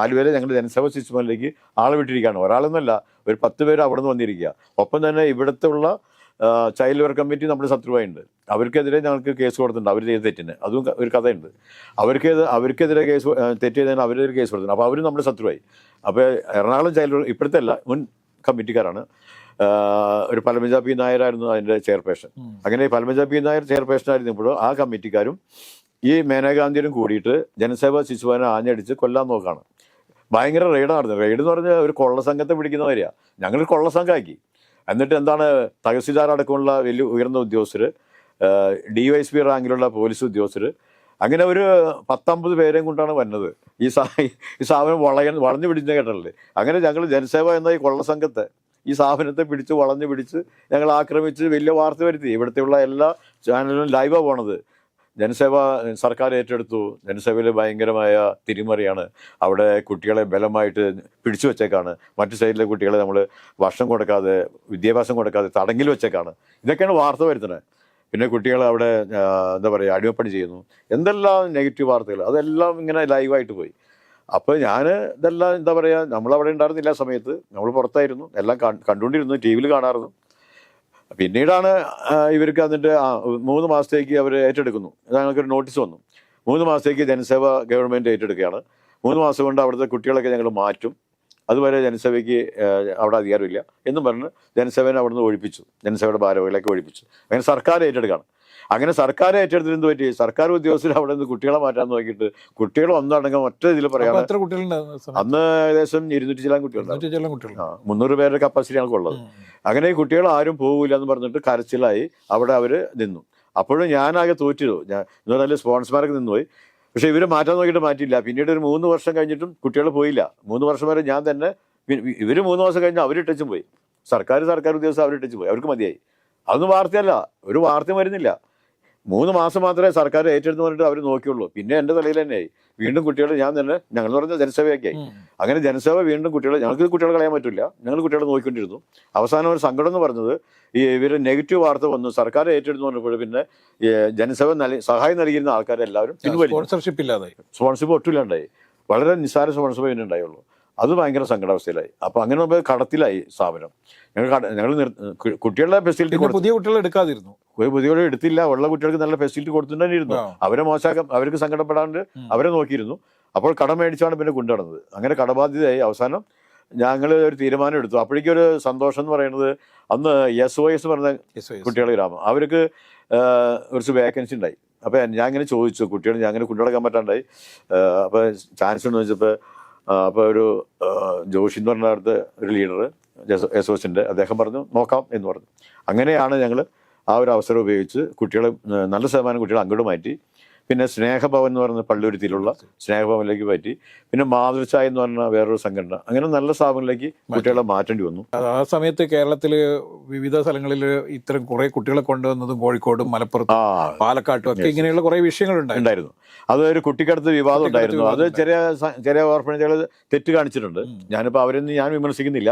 ആലുവയിലെ ഞങ്ങളുടെ ജനസഭ ശിശുമലിലേക്ക് ആളെ വിട്ടിരിക്കുകയാണ്. ഒരാളെന്നല്ല ഒരു പത്ത് പേര് അവിടെ നിന്ന് വന്നിരിക്കുക. ഒപ്പം തന്നെ ഇവിടുത്തെ ഉള്ള ചൈൽഡ് വെയർ കമ്മിറ്റി നമ്മുടെ ശത്രുവായുണ്ട്. അവർക്കെതിരെ ഞങ്ങൾക്ക് കേസ് കൊടുത്തിട്ടുണ്ട്. അവർ ചെയ്ത തെറ്റിന്. അതും ഒരു കഥയുണ്ട്. അവർക്ക് അവർക്കെതിരെ കേസ് തെറ്റ് ചെയ്തതിന് അവരെതിരെ കേസ് കൊടുത്തിട്ടുണ്ട്. അപ്പോൾ അവരും നമ്മുടെ ശത്രുവായി. അപ്പോൾ എറണാകുളം ചൈൽഡ് ഇപ്പോഴത്തെ അല്ല മുൻ കമ്മിറ്റിക്കാരാണ്. ഒരു പലമജ പി നായരായിരുന്നു അതിന്റെ ചെയർപേഴ്സൺ. അങ്ങനെ പലമജ പി നായർ ചെയർപേഴ്സൺ ആയിരുന്നപ്പോൾ ആ കമ്മിറ്റിക്കാരും ഈ മേനകാന്തിയും കൂടിയിട്ട് ജനസേവ ശിശുവാനെ ആഞ്ഞടിച്ച് കൊല്ലാൻ നോക്കാണ്. ഭയങ്കര റെയ്ഡ് നടന്നത് റെയ്ഡ് എന്ന് പറഞ്ഞാൽ ഒരു കൊള്ള സംഘത്തെ പിടിക്കുന്ന വരിക ഞങ്ങൾ കൊള്ള സംഘമാക്കി എന്നിട്ട് എന്താണ് തഹസിൽദാർ അടക്കമുള്ള വലിയ ഉയർന്ന ഉദ്യോഗസ്ഥർ ഡി വൈ എസ് പി റാങ്കിലുള്ള പോലീസ് ഉദ്യോഗസ്ഥർ അങ്ങനെ ഒരു പത്തമ്പത് പേരെയും കൊണ്ടാണ് വന്നത്. ഈ സാ ഈ സ്ഥാപനം വളയ വളഞ്ഞു പിടിച്ച കേട്ടല്ലേ അങ്ങനെ ഞങ്ങൾ ജനസേവ എന്ന ഈ കൊള്ള സംഘത്തെ ഈ സ്ഥാപനത്തെ പിടിച്ച് വളഞ്ഞു പിടിച്ച് ഞങ്ങൾ ആക്രമിച്ച് വലിയ വാർത്ത വരുത്തി. ഇവിടുത്തെയുള്ള എല്ലാ ചാനലിലും ലൈവാണ് പോണത്. ജനസേവ സർക്കാർ ഏറ്റെടുത്തു. ജനസേവയിൽ ഭയങ്കരമായ തിരിമറിയാണ്. അവിടെ കുട്ടികളെ ബലമായിട്ട് പിടിച്ചു വെച്ചേക്കാണ്. മറ്റു സൈഡിലെ കുട്ടികളെ നമ്മൾ ഭക്ഷണം കൊടുക്കാതെ വിദ്യാഭ്യാസം കൊടുക്കാതെ തടങ്കിൽ വെച്ചേക്കാണ്. ഇതൊക്കെയാണ് വാർത്ത വരുത്തുന്നത് പിന്നെ കുട്ടികൾ അവിടെ എന്താ പറയുക അടിമപ്പണി ചെയ്യുന്നു. എന്തെല്ലാം നെഗറ്റീവ് വാർത്തകൾ. അതെല്ലാം ഇങ്ങനെ ലൈവായിട്ട് പോയി. അപ്പോൾ ഞാൻ ഇതെല്ലാം എന്താ പറയുക നമ്മളവിടെ ഉണ്ടായിരുന്നില്ല സമയത്ത്. നമ്മൾ പുറത്തായിരുന്നു. എല്ലാം കണ്ടുകൊണ്ടിരുന്നു. ടി വിയിൽ കാണാറുന്നു. പിന്നീടാണ് ഇവർക്ക് അതിന്റെ മൂന്ന് മാസത്തേക്ക് അവർ ഏറ്റെടുക്കുന്നു. ഞങ്ങൾക്കൊരു നോട്ടീസ് വന്നു. മൂന്ന് മാസത്തേക്ക് ജനസേവ ഗവൺമെന്റ് ഏറ്റെടുക്കുകയാണ്. മൂന്ന് മാസം കൊണ്ട് അവിടുത്തെ കുട്ടികളൊക്കെ ഞങ്ങൾ മാറ്റും. അതുവരെ ജനസഭയ്ക്ക് അവിടെ അധികാരമില്ല. എന്നും പറഞ്ഞ് ജനസേവനെ അവിടുന്ന് ഒഴിപ്പിച്ചു. ജനസഭയുടെ ഭാരവാഹികളൊക്കെ ഒഴിപ്പിച്ചു. അങ്ങനെ സർക്കാർ ഏറ്റെടുക്കുകയാണ് അങ്ങനെ സർക്കാർ ഏറ്റെടുത്തിന് എന്ത് പറ്റി? സർക്കാർ ഉദ്യോഗസ്ഥർ അവിടെ നിന്ന് കുട്ടികളെ മാറ്റാൻ നോക്കിയിട്ട് കുട്ടികൾ ഒന്നടങ്കം ഒറ്റ ഇതിൽ പറയാം അന്ന് ഏകദേശം ഇരുന്നൂറ്റി ചില ആ മുന്നൂറ് പേരുടെ കപ്പാസിറ്റി ഞങ്ങൾക്ക് ഉള്ളത്. അങ്ങനെ ഈ കുട്ടികൾ ആരും പോകില്ല എന്ന് പറഞ്ഞിട്ട് കരച്ചിലായി അവിടെ അവർ നിന്നു. അപ്പോഴും ഞാനാകെ തോറ്റു ഞാൻ എന്ന് പറഞ്ഞാൽ സ്പോൺസർമാരൊക്കെ നിന്നുപോയി. പക്ഷെ ഇവർ മാറ്റാൻ നോക്കിയിട്ട് മാറ്റിയില്ല. പിന്നീട് ഒരു മൂന്ന് വർഷം കഴിഞ്ഞിട്ടും കുട്ടികൾ പോയില്ല. മൂന്ന് വർഷം വരെ ഞാൻ തന്നെ ഇവർ മൂന്ന് മാസം കഴിഞ്ഞാൽ അവർ ഇട്ടച്ചും പോയി. സർക്കാർ സർക്കാർ ഉദ്യോഗസ്ഥർ അവർ ഇട്ടച്ചു പോയി. അവർക്ക് മതിയായി. അതൊന്നും വാർത്തയല്ല. ഒരു വാർത്തയും വരുന്നില്ല. മൂന്ന് മാസം മാത്രമേ സർക്കാർ ഏറ്റെടുത്ത് പറഞ്ഞിട്ട് അവർ നോക്കിയുള്ളൂ. പിന്നെ എന്റെ തലയിൽ തന്നെയായി വീണ്ടും കുട്ടികൾ ഞാൻ തന്നെ ഞങ്ങൾ പറഞ്ഞ ജനസേവയൊക്കെയായി അങ്ങനെ ജനസേവ വീണ്ടും കുട്ടികളെ ഞങ്ങൾക്ക് കുട്ടികളെ കളയാൻ പറ്റില്ല. ഞങ്ങൾ കുട്ടികളെ നോക്കിക്കൊണ്ടിരുന്നു. അവസാനം ഒരു സങ്കടം എന്ന് പറഞ്ഞത് ഈ ഇവർ നെഗറ്റീവ് വാർത്ത വന്നു. സർക്കാർ ഏറ്റെടുത്ത് പറഞ്ഞപ്പോൾ പിന്നെ ജനസേവ നൽകി സഹായം നൽകിയിരുന്ന ആൾക്കാരെല്ലാവരും പിൻവലിച്ചു സ്പോൺസർഷിപ്പ് ഇല്ലാതായി. സ്പോൺസർഷിപ്പ് ഒട്ടുമില്ലാണ്ടായി. വളരെ നിസ്സാര സ്പോൺസർഷിപ്പ് പിന്നെ ഉണ്ടായുള്ളൂ അത് ഭയങ്കര സങ്കടാവസ്ഥയിലായി. അപ്പോൾ അങ്ങനെ നമ്മൾ കടത്തിലായി സ്ഥാപനം. ഞങ്ങൾ ഞങ്ങൾ കുട്ടികളുടെ ഫെസിലിറ്റി പുതിയ കുട്ടികളെ എടുക്കാതിരുന്നു. പുതിയ പുതിയ എടുത്തില്ല. ഉള്ള കുട്ടികൾക്ക് നല്ല ഫെസിലിറ്റി കൊടുത്തിട്ടുണ്ടായിരുന്നു. അവരെ മോശമാക്കാൻ അവർക്ക് സങ്കടപ്പെടാണ്ട് അവരെ നോക്കിയിരുന്നു. അപ്പോൾ കടം മേടിച്ചാണ് പിന്നെ കൊണ്ടുനടന്നത്. അങ്ങനെ കടബാധ്യതയായി. അവസാനം ഞങ്ങൾ ഒരു തീരുമാനം എടുത്തു. അപ്പോഴേക്കും ഒരു സന്തോഷം എന്ന് പറയുന്നത് അന്ന് എസ് ഒ എസ് പറഞ്ഞ Yes, yes. കുട്ടികളെ ഗ്രാമം. അവർക്ക് കുറച്ച് വേക്കൻസി ഉണ്ടായി. അപ്പോൾ ഞാൻ ഇങ്ങനെ ചോദിച്ചു കുട്ടികൾ ഞാൻ അങ്ങനെ കൊണ്ടുനടക്കാൻ പറ്റാണ്ടായി. അപ്പോൾ ചാൻസ് ഉണ്ടെന്ന് ചോദിച്ചപ്പോൾ അപ്പോൾ ഒരു ജോഷി എന്ന് പറഞ്ഞ അടുത്ത് ഒരു ലീഡർ യേശോസിന്റെ അദ്ദേഹം പറഞ്ഞു നോക്കാം എന്ന് പറഞ്ഞു. അങ്ങനെയാണ് ഞങ്ങൾ ആ ഒരു അവസരം ഉപയോഗിച്ച് കുട്ടികളെ നല്ല ശതമാനം കുട്ടികളെ അങ്ങോട്ട് മാറ്റി പിന്നെ സ്നേഹഭവൻ എന്ന് പറയുന്ന പള്ളുരുത്തിയിലുള്ള സ്നേഹഭവനിലേക്ക് പറ്റി. പിന്നെ മാതൃച്ചായ എന്ന് പറഞ്ഞ വേറൊരു സംഘടന. അങ്ങനെ നല്ല സ്ഥാപനങ്ങളിലേക്ക് കുട്ടികളെ മാറ്റേണ്ടി വന്നു. ആ സമയത്ത് കേരളത്തിൽ വിവിധ സ്ഥലങ്ങളിൽ ഇത്തരം കുറെ കുട്ടികളെ കൊണ്ടുവന്നതും കോഴിക്കോടും മലപ്പുറത്തും പാലക്കാട്ടും ഒക്കെ ഇങ്ങനെയുള്ള കുറെ വിഷയങ്ങൾ ഉണ്ടായിരുന്നു. അത് ഒരു കുട്ടിക്കടുത്ത് വിവാദം ഉണ്ടായിരുന്നു. അത് ചെറിയ ചെറിയ ഓർഫനേജുകൾ തെറ്റ് കാണിച്ചിട്ടുണ്ട്. ഞാനിപ്പോൾ അവരൊന്നും ഞാൻ വിമർശിക്കുന്നില്ല.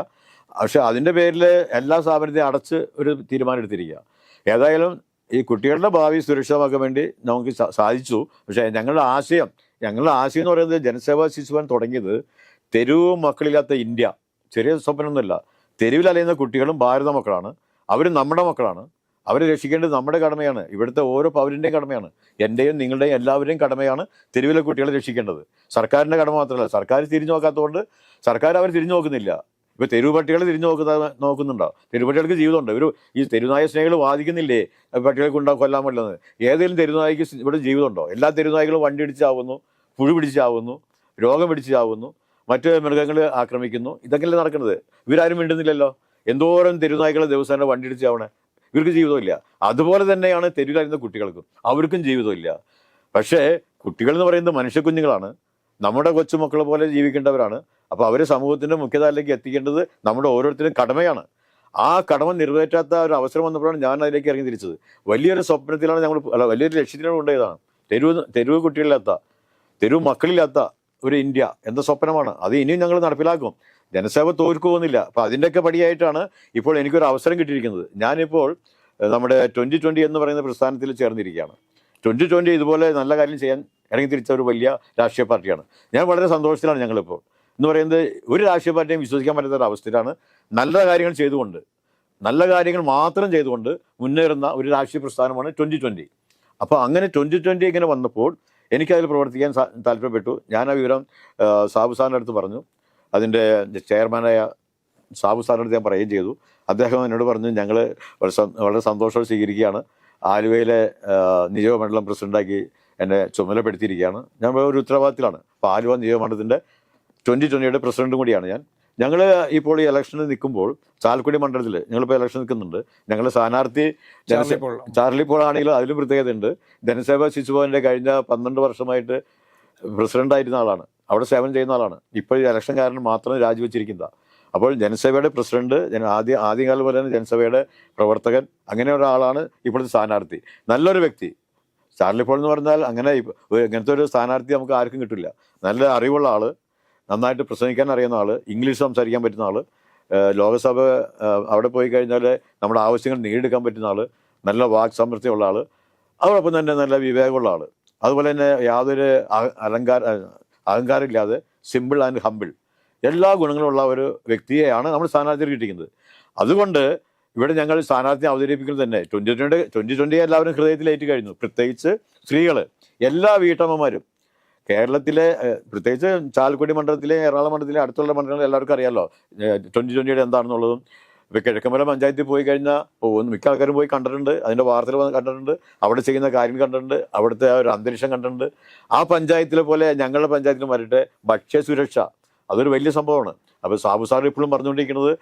പക്ഷെ അതിന്റെ പേരിൽ എല്ലാ സ്ഥാപനത്തെയും അടച്ച് ഒരു തീരുമാനം എടുത്തിരിക്കുക. ഏതായാലും ഈ കുട്ടികളുടെ ഭാവി സുരക്ഷിതമാക്കാൻ വേണ്ടി നമുക്ക് സാധിച്ചു. പക്ഷേ ഞങ്ങളുടെ ആശയം ഞങ്ങളുടെ ആശയം എന്ന് പറയുന്നത് ജനസേവാ ശിശുവൻ തുടങ്ങിയത് തെരുവ് മക്കളില്ലാത്ത ഇന്ത്യ. ചെറിയ സ്വപ്നമൊന്നുമില്ല. തെരുവിൽ അലയുന്ന കുട്ടികളും ഭാരത മക്കളാണ്. അവർ നമ്മുടെ മക്കളാണ്. അവരെ രക്ഷിക്കേണ്ടത് നമ്മുടെ കടമയാണ്. ഇവിടുത്തെ ഓരോ പൗരന്റെയും കടമയാണ്. എന്റെയും നിങ്ങളുടെയും എല്ലാവരുടെയും കടമയാണ് തെരുവിലെ കുട്ടികളെ രക്ഷിക്കേണ്ടത്. സർക്കാരിന്റെ കടമ മാത്രമല്ല. സർക്കാർ തിരിഞ്ഞു നോക്കാത്തതുകൊണ്ട് സർക്കാർ അവർ തിരിഞ്ഞു നോക്കുന്നില്ല. ഇപ്പോൾ തെരുവ് പട്ടികളെ തിരിഞ്ഞു നോക്കുന്ന നോക്കുന്നുണ്ടോ? തെരുവ് പട്ടികൾക്ക് ജീവിതമുണ്ട്. ഇവർ ഈ തെരുവുനായ സ്നേഹികൾ വാദിക്കുന്നില്ലേ? പട്ടികൾക്ക് ഉണ്ടാകും കൊല്ലാൻ പറ്റുന്നത്. ഏതെങ്കിലും തെരുവുനായ്ക്ക് ഇവിടെ ജീവിതമുണ്ടോ? എല്ലാ തെരുവുനായ്ക്കളും വണ്ടി പിടിച്ചാവുന്നു ചാവുന്നു പുഴു പിടിച്ചാവുന്നു രോഗം പിടിച്ചാവുന്നു മറ്റ് മൃഗങ്ങൾ ആക്രമിക്കുന്നു. ഇതൊക്കെയല്ലേ നടക്കുന്നത്? ഇവരാരും മിണ്ടുന്നില്ലല്ലോ. എന്തോരം തെരുവുനായ്ക്കളെ ദിവസേന വണ്ടി ഇടിച്ചാവണേ ഇവർക്ക് ജീവിതമില്ല. അതുപോലെ തന്നെയാണ് തെരുവിലായിരുന്ന കുട്ടികൾക്കും. അവർക്കും ജീവിതമില്ല. പക്ഷേ കുട്ടികൾ എന്ന് പറയുന്നത് മനുഷ്യക്കുഞ്ഞുങ്ങളാണ്. നമ്മുടെ കൊച്ചുമക്കളെ പോലെ ജീവിക്കേണ്ടവരാണ്. അപ്പോൾ അവരെ സമൂഹത്തിന്റെ മുഖ്യധാരയിലേക്ക് എത്തിക്കേണ്ടത് നമ്മുടെ ഓരോരുത്തരും കടമയാണ്. ആ കടമ നിറവേറ്റാത്ത ഒരു അവസരം വന്നപ്പോഴാണ് ഞാൻ അതിലേക്ക് ഇറങ്ങി തിരിച്ചത്. വലിയൊരു സ്വപ്നത്തിലാണ് ഞങ്ങൾ അല്ല വലിയൊരു ലക്ഷ്യത്തിലാണ് ഉണ്ടായതാണ് തെരുവ് തെരുവ് കുട്ടികളില്ലാത്ത തെരുവ് മക്കളില്ലാത്ത ഒരു ഇന്ത്യ എന്ന സ്വപ്നമാണ്. അത് ഇനിയും ഞങ്ങൾ നടപ്പിലാക്കും. ജനസേവ തോൽക്കുമെന്നില്ല അപ്പോൾ അതിന്റെയൊക്കെ പടിയായിട്ടാണ് ഇപ്പോൾ എനിക്കൊരു അവസരം കിട്ടിയിരിക്കുന്നത്. ഞാനിപ്പോൾ നമ്മുടെ ട്വന്റി ട്വന്റി എന്ന് പറയുന്ന പ്രസ്ഥാനത്തിൽ ചേർന്നിരിക്കുകയാണ്. ട്വന്റി ട്വന്റി ഇതുപോലെ നല്ല കാര്യം ചെയ്യാൻ ഇറങ്ങി തിരിച്ച ഒരു വലിയ രാഷ്ട്രീയ പാർട്ടിയാണ്. ഞാൻ വളരെ സന്തോഷത്തിലാണ് ഞങ്ങളിപ്പോൾ. എന്ന് പറയുന്നത് ഒരു രാഷ്ട്രീയ പാർട്ടിയും വിശ്വസിക്കാൻ പറ്റാത്ത ഒരു അവസ്ഥയിലാണ്. നല്ല കാര്യങ്ങൾ ചെയ്തുകൊണ്ട് നല്ല കാര്യങ്ങൾ മാത്രം ചെയ്തുകൊണ്ട് മുന്നേറുന്ന ഒരു രാഷ്ട്രീയ പ്രസ്ഥാനമാണ് ട്വന്റി ട്വന്റി അപ്പോൾ അങ്ങനെ ട്വന്റി ട്വന്റി ഇങ്ങനെ വന്നപ്പോൾ എനിക്കതിൽ പ്രവർത്തിക്കാൻ താല്പര്യപ്പെട്ടു. ഞാൻ ആ വിവരം സാബു സാറിന്റെ അടുത്ത് പറഞ്ഞു. അതിന്റെ ചെയർമാനായ സാബു സാറിന്റെ അടുത്ത് ഞാൻ പറയുകയും ചെയ്തു. അദ്ദേഹം എന്നോട് പറഞ്ഞു ഞങ്ങൾ വളരെ സന്തോഷമായി സ്വീകരിക്കുകയാണ്. ആലുവയിലെ നിയോജകമണ്ഡലം പ്രസിഡന്റാക്കി എന്നെ ചുമതലപ്പെടുത്തിയിരിക്കുകയാണ്. ഞാൻ ഒരു ഉത്തരവാദിത്തത്തിലാണ്. അപ്പോൾ ആലുവ നിയോജകമണ്ഡലത്തിന്റെ ട്വന്റി ട്വന്റിയുടെ പ്രസിഡന്റും കൂടിയാണ് ഞാൻ. ഞങ്ങൾ ഇപ്പോൾ ഈ ഇലക്ഷനിൽ നിൽക്കുമ്പോൾ ചാലക്കുടി മണ്ഡലത്തിൽ ഞങ്ങളിപ്പോൾ ഇലക്ഷൻ നിൽക്കുന്നുണ്ട്. ഞങ്ങളുടെ സ്ഥാനാർത്ഥി ചാർലി പോൾ. ആണെങ്കിലും അതിലും പ്രത്യേകതയുണ്ട്. ധനസേവ ശിശുഭവന്റെ കഴിഞ്ഞ പന്ത്രണ്ട് വർഷമായിട്ട് പ്രസിഡന്റ് ആയിരുന്ന ആളാണ്. അവിടെ സേവനം ചെയ്യുന്ന ആളാണ്. ഇപ്പോൾ ഈ ഇലക്ഷൻ കാരണം മാത്രം രാജിവെച്ചിരിക്കുന്നതാണ് അപ്പോൾ ജനസഭയുടെ പ്രസിഡന്റ് ജന ആദ്യ ആദ്യകാലം പോലെ തന്നെ ജനസഭയുടെ പ്രവർത്തകൻ അങ്ങനെ ഒരാളാണ് ഇപ്പോഴത്തെ സ്ഥാനാർത്ഥി. നല്ലൊരു വ്യക്തി. ചാർലി പോൾ എന്ന് പറഞ്ഞാൽ അങ്ങനെ ഇങ്ങനത്തെ ഒരു സ്ഥാനാർത്ഥി നമുക്ക് ആർക്കും കിട്ടില്ല. നല്ല അറിവുള്ള ആൾ. നന്നായിട്ട് പ്രസംഗിക്കാൻ അറിയുന്ന ആൾ ഇംഗ്ലീഷ് സംസാരിക്കാൻ പറ്റുന്ന ആൾ ലോകസഭ അവിടെ പോയി കഴിഞ്ഞാൽ നമ്മുടെ ആവശ്യങ്ങൾ നേടിയെടുക്കാൻ പറ്റുന്ന ആൾ നല്ല വാക് സമൃദ്ധിയുള്ള ആൾ അതോടൊപ്പം തന്നെ നല്ല വിവേകമുള്ള ആൾ അതുപോലെ തന്നെ യാതൊരു അലങ്കാര അഹങ്കാരമില്ലാതെ സിമ്പിൾ ആൻഡ് ഹമ്പിൾ എല്ലാ ഗുണങ്ങളുള്ള ഒരു വ്യക്തിയെയാണ് നമ്മൾ സ്ഥാനാർത്ഥി കിട്ടിക്കുന്നത് അതുകൊണ്ട് ഇവിടെ ഞങ്ങൾ സ്ഥാനാർത്ഥി അവതരിപ്പിക്കുന്നത് തന്നെ ട്വന്റി ട്വന്റി ട്വന്റി ട്വന്റി എല്ലാവരും ഹൃദയത്തിലേറ്റ് കഴിഞ്ഞു പ്രത്യേകിച്ച് സ്ത്രീകൾ എല്ലാ വീട്ടമ്മമാരും കേരളത്തിലെ പ്രത്യേകിച്ച് ചാലക്കുടി മണ്ഡലത്തിലെ എറണാകുളം മണ്ഡലത്തിലെ അടുത്തുള്ള മണ്ഡലങ്ങൾ എല്ലാവർക്കും അറിയാമല്ലോ ട്വന്റി ട്വന്റിയുടെ എന്താണെന്നുള്ളതും. ഇപ്പോൾ കിഴക്കമല പഞ്ചായത്തിൽ പോയി കഴിഞ്ഞാൽ പോകുന്നു മിക്ക ആൾക്കാരും പോയി കണ്ടിട്ടുണ്ട് അതിന്റെ വാർത്തകൾ വന്ന് കണ്ടിട്ടുണ്ട് അവിടെ ചെയ്യുന്ന കാര്യം കണ്ടിട്ടുണ്ട് അവിടുത്തെ ആ ഒരു അന്തരീക്ഷം കണ്ടിട്ടുണ്ട്. ആ പഞ്ചായത്തിലെ പോലെ ഞങ്ങളുടെ പഞ്ചായത്തിലും വരട്ടെ ഭക്ഷ്യസുരക്ഷ അതൊരു വലിയ സംഭവമാണ്. അപ്പോൾ സാബു സാർ ഇപ്പോഴും പറഞ്ഞുകൊണ്ടിരിക്കുന്നത്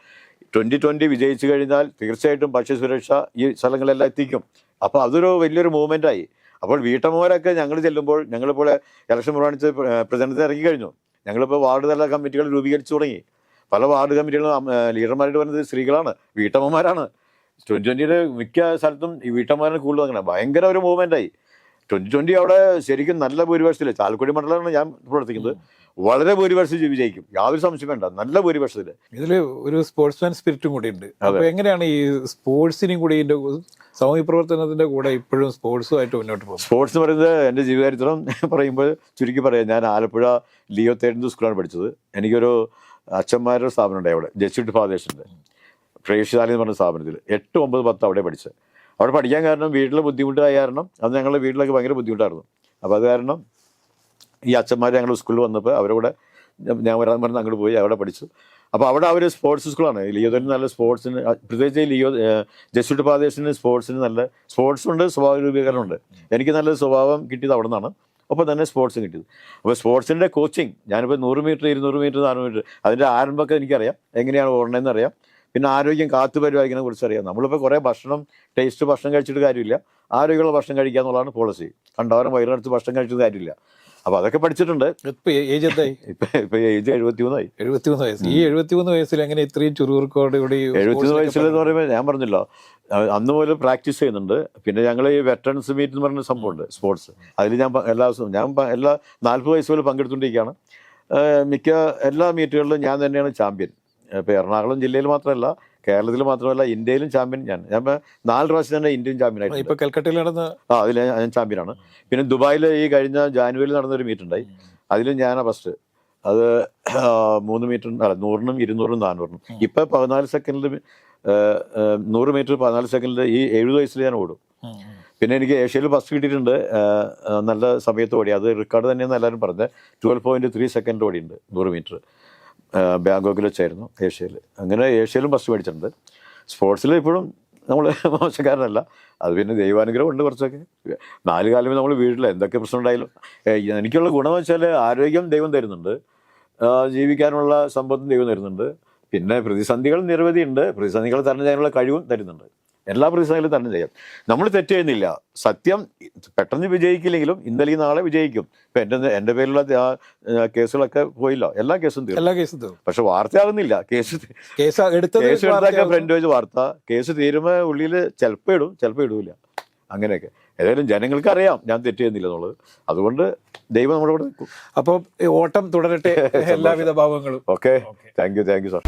ട്വന്റി ട്വന്റി വിജയിച്ചു കഴിഞ്ഞാൽ തീർച്ചയായിട്ടും ഭക്ഷ്യ സുരക്ഷ ഈ സ്ഥലങ്ങളെല്ലാം എത്തിക്കും. അപ്പോൾ അതൊരു വലിയൊരു മൂവ്മെന്റായി അപ്പോൾ വീട്ടമ്മമാരൊക്കെ ഞങ്ങൾ ചെല്ലുമ്പോൾ ഞങ്ങളിപ്പോൾ ഇലക്ഷൻ പ്രമാണിച്ച് പ്രചരണത്തിന് ഇറങ്ങി കഴിഞ്ഞു ഞങ്ങളിപ്പോൾ വാർഡ് തല കമ്മിറ്റികൾ രൂപീകരിച്ചു തുടങ്ങി. പല വാർഡ് കമ്മിറ്റികളും പറഞ്ഞത് ലീഡർമാരായിട്ട് വരുന്നത് സ്ത്രീകളാണ് വീട്ടമ്മമാരാണ്. ട്വന്റി ട്വന്റിയുടെ മിക്ക സ്ഥലത്തും ഈ വീട്ടമ്മമാരാണ് കൂടുതൽ അങ്ങനെ. ഭയങ്കര ഒരു മൂവ്മെന്റായി ട്വന്റി ട്വന്റി അവിടെ ശരിക്കും നല്ല ഭൂരിപക്ഷത്തിൽ ചാലക്കുടി മണ്ഡലമാണ് ഞാൻ പ്രവർത്തിക്കുന്നത്. വളരെ ഭൂരിപക്ഷത്തിൽ വിജയിക്കും. യാതൊരു സംശയം വേണ്ട. നല്ല ഭൂരിപക്ഷത്തിൽ ഇതിൽ ഒരു സ്പോർട്സ്മാൻ സ്പിരിറ്റും കൂടി ഉണ്ട്. അപ്പൊ എങ്ങനെയാണ് ഈ സ്പോർട്സിനും കൂടി ഇതിന്റെ സാമൂഹ്യ പ്രവർത്തനത്തിന്റെ കൂടെ ഇപ്പോഴും സ്പോർട്സുമായിട്ട് മുന്നോട്ട് പോകും സ്പോർട്സ് എന്ന് പറയുന്നത് എന്റെ ജീവചരിത്രം പറയുമ്പോൾ ചുരുക്കി പറയാം. ഞാൻ ആലപ്പുഴ ലിയോ തേരന്തു സ്കൂളാണ് പഠിച്ചത്. എനിക്കൊരു അച്ഛന്മാരുടെ സ്ഥാപനം ഉണ്ടായി അവിടെ. ജസ്റ്റിറ്റ് ഫാദേഴ്സിന്റെ പ്രേക്ഷിതാലി എന്ന് പറഞ്ഞ സ്ഥാപനത്തിൽ എട്ട് ഒമ്പത് പത്ത് അവിടെ പഠിച്ചത്. അവിടെ പഠിക്കാൻ കാരണം വീട്ടിൽ ബുദ്ധിമുട്ടായ കാരണം അത് ഞങ്ങളുടെ വീട്ടിലൊക്കെ ഭയങ്കര ബുദ്ധിമുട്ടായിരുന്നു. അപ്പോൾ അത് കാരണം ഈ അച്ഛന്മാർ ഞങ്ങൾ സ്കൂളിൽ വന്നപ്പോൾ അവരോട് ഞാൻ- വരാൻ പറഞ്ഞ് അങ്ങോട്ട് പോയി അവിടെ പഠിച്ചു. അപ്പോൾ അവിടെ അവർ സ്പോർട്സ് സ്കൂളാണ്. ലിയോദന് നല്ല സ്പോർട്സിന് പ്രത്യേകിച്ച് ലിയോ ജസ്റ്റിറ്റ് ഫാദേഴ്സിന് സ്പോർട്സിന് നല്ല സ്പോർട്സ് ഉണ്ട് സ്വഭാവ രൂപീകരണമുണ്ട് എനിക്ക് നല്ല സ്വഭാവം കിട്ടിയത് അവിടെ നിന്നാണ്. അപ്പോൾ തന്നെ സ്പോർട്സും കിട്ടിയത്. അപ്പോൾ സ്പോർട്സിന്റെ കോച്ചിങ് ഞാനിപ്പോൾ നൂറ് മീറ്റർ ഇരുന്നൂറ് മീറ്റർ നാനൂറ് മീറ്റർ അതിന്റെ ആരംഭമൊക്കെ എനിക്കറിയാം. എങ്ങനെയാണ് ഓടണമെന്ന് അറിയാം പിന്നെ ആരോഗ്യം കാത്തു പരിപാലിക്കുന്നതിനെ കുറിച്ച് അറിയാം. നമ്മളിപ്പോൾ കുറേ ഭക്ഷണം ടേസ്റ്റ് ഭക്ഷണം കഴിച്ചിട്ട് കാര്യമില്ല. ആരോഗ്യമുള്ള ഭക്ഷണം കഴിക്കുക എന്നുള്ളതാണ് പോളിസി കണ്ടവരം വയറിനടുത്ത് ഭക്ഷണം കഴിച്ചിട്ട് കാര്യമില്ല. അപ്പോൾ അതൊക്കെ പഠിച്ചിട്ടുണ്ട്. ഇപ്പൊ ഏജ് എന്തായി? ഇപ്പം ഇപ്പം ഏജ് എഴുപത്തി മൂന്നായി എഴുപത്തിമൂന്ന് വയസ്സ്. ഈ എഴുപത്തിമൂന്ന് വയസ്സിൽ എങ്ങനെ ഇത്രയും ചുറുചുറുക്കോട് കൂടി എഴുപത്തിമൂന്ന് വയസ്സിലെന്ന് പറയുമ്പോൾ ഞാൻ പറഞ്ഞല്ലോ അന്ന് മുതൽ പ്രാക്ടീസ് ചെയ്യുന്നുണ്ട്. പിന്നെ ഞങ്ങൾ ഈ വെറ്ററൻസ് മീറ്റ് എന്ന് പറഞ്ഞ സംഭവമുണ്ട് സ്പോർട്സ് അതിൽ ഞാൻ എല്ലാ ദിവസവും ഞാൻ എല്ലാ നാൽപ്പത് വയസ്സ് പങ്കെടുത്തുകൊണ്ടിരിക്കുകയാണ്. മിക്ക എല്ലാ മീറ്റുകളിലും ഞാൻ തന്നെയാണ് ചാമ്പ്യൻ ഇപ്പോൾ എറണാകുളം ജില്ലയിൽ മാത്രമല്ല കേരളത്തിൽ മാത്രമല്ല ഇന്ത്യയിലും ചാമ്പ്യൻ ഞാൻ. ഞാൻ നാല് പ്രാവശ്യം തന്നെ ഇന്ത്യൻ ചാമ്പ്യൻ ആയിട്ട് ഇപ്പോൾ കൽക്കട്ടയിൽ നടന്ന ആ അതിൽ ഞാൻ ചാമ്പ്യനാണ് പിന്നെ ദുബായിൽ ഈ കഴിഞ്ഞ ജാനുവരിയിൽ നടന്നൊരു മീറ്റ് ഉണ്ടായി. അതിലും ഞാനാ ഫസ്റ്റ് അത് മൂന്ന് മീറ്റർ അല്ല നൂറിനും ഇരുന്നൂറിനും നാനൂറിനും. ഇപ്പം പതിനാല് സെക്കൻഡിൽ നൂറ് മീറ്റർ പതിനാല് സെക്കൻഡിൽ ഈ എഴുപത് വയസ്സിൽ ഞാൻ ഓടും. പിന്നെ എനിക്ക് ഏഷ്യയിൽ ഫസ്റ്റ് കിട്ടിയിട്ടുണ്ട്. നല്ല സമയത്ത് ഓടി. അത് റെക്കോർഡ് തന്നെയെന്ന് എല്ലാവരും പറഞ്ഞത് ട്വൽവ് പോയിന്റ് ത്രീ സെക്കൻഡ് ഓടിയുണ്ട് നൂറ് മീറ്റർ ബാങ്കോക്കിൽ വെച്ചായിരുന്നു ഏഷ്യയിൽ അങ്ങനെ ഏഷ്യയിലും ഫസ്റ്റ് മേടിച്ചിട്ടുണ്ട്. സ്പോർട്സിൽ ഇപ്പോഴും നമ്മൾ മോശക്കാരനല്ല. അത് പിന്നെ ദൈവാനുഗ്രഹം ഉണ്ട് കുറച്ചൊക്കെ. നാല് കാലമേ നമ്മൾ വീട്ടിൽ എന്തൊക്കെ പ്രശ്നം ഉണ്ടായാലും. എനിക്കുള്ള ഗുണമെന്ന് വെച്ചാൽ ആരോഗ്യം ദൈവം തരുന്നുണ്ട്. ജീവിക്കാനുള്ള സമ്പത്തും ദൈവം തരുന്നുണ്ട്. പിന്നെ പ്രതിസന്ധികൾ നിരവധിയുണ്ട് പ്രതിസന്ധികൾ തരണം ചെയ്യാനുള്ള കഴിവും തരുന്നുണ്ട്. എല്ലാ പ്രതിസന്ധികളും തന്നെ ചെയ്യാം. നമ്മൾ തെറ്റ് ചെയ്യുന്നില്ല. സത്യം പെട്ടെന്ന് വിജയിക്കില്ലെങ്കിലും ഇന്നലെ നാളെ വിജയിക്കും. ഇപ്പം എന്റെ എന്റെ പേരിലുള്ള കേസുകളൊക്കെ പോയില്ല. എല്ലാ കേസും തീർന്നു എല്ലാ കേസും തീർന്നു പക്ഷെ വാർത്തയാകുന്നില്ല. കേസ് കേസ് എടുത്തൊക്കെ. ഫ്രണ്ട് പേജ് വാർത്ത കേസ് തീരുമ്പോൾ ഉള്ളിൽ ചിലപ്പോ ഇടും ചിലപ്പോ ഇടൂല. അങ്ങനെയൊക്കെ. ഏതായാലും ജനങ്ങൾക്ക് അറിയാം ഞാൻ തെറ്റ് ചെയ്യുന്നില്ല എന്നുള്ളത്. അതുകൊണ്ട് ദൈവം നമ്മുടെ കൂടെ നിൽക്കും. അപ്പൊ ഓട്ടം തുടരട്ടെ. എല്ലാവിധ ഭാവങ്ങളും. Okay. Thank you thank you sir.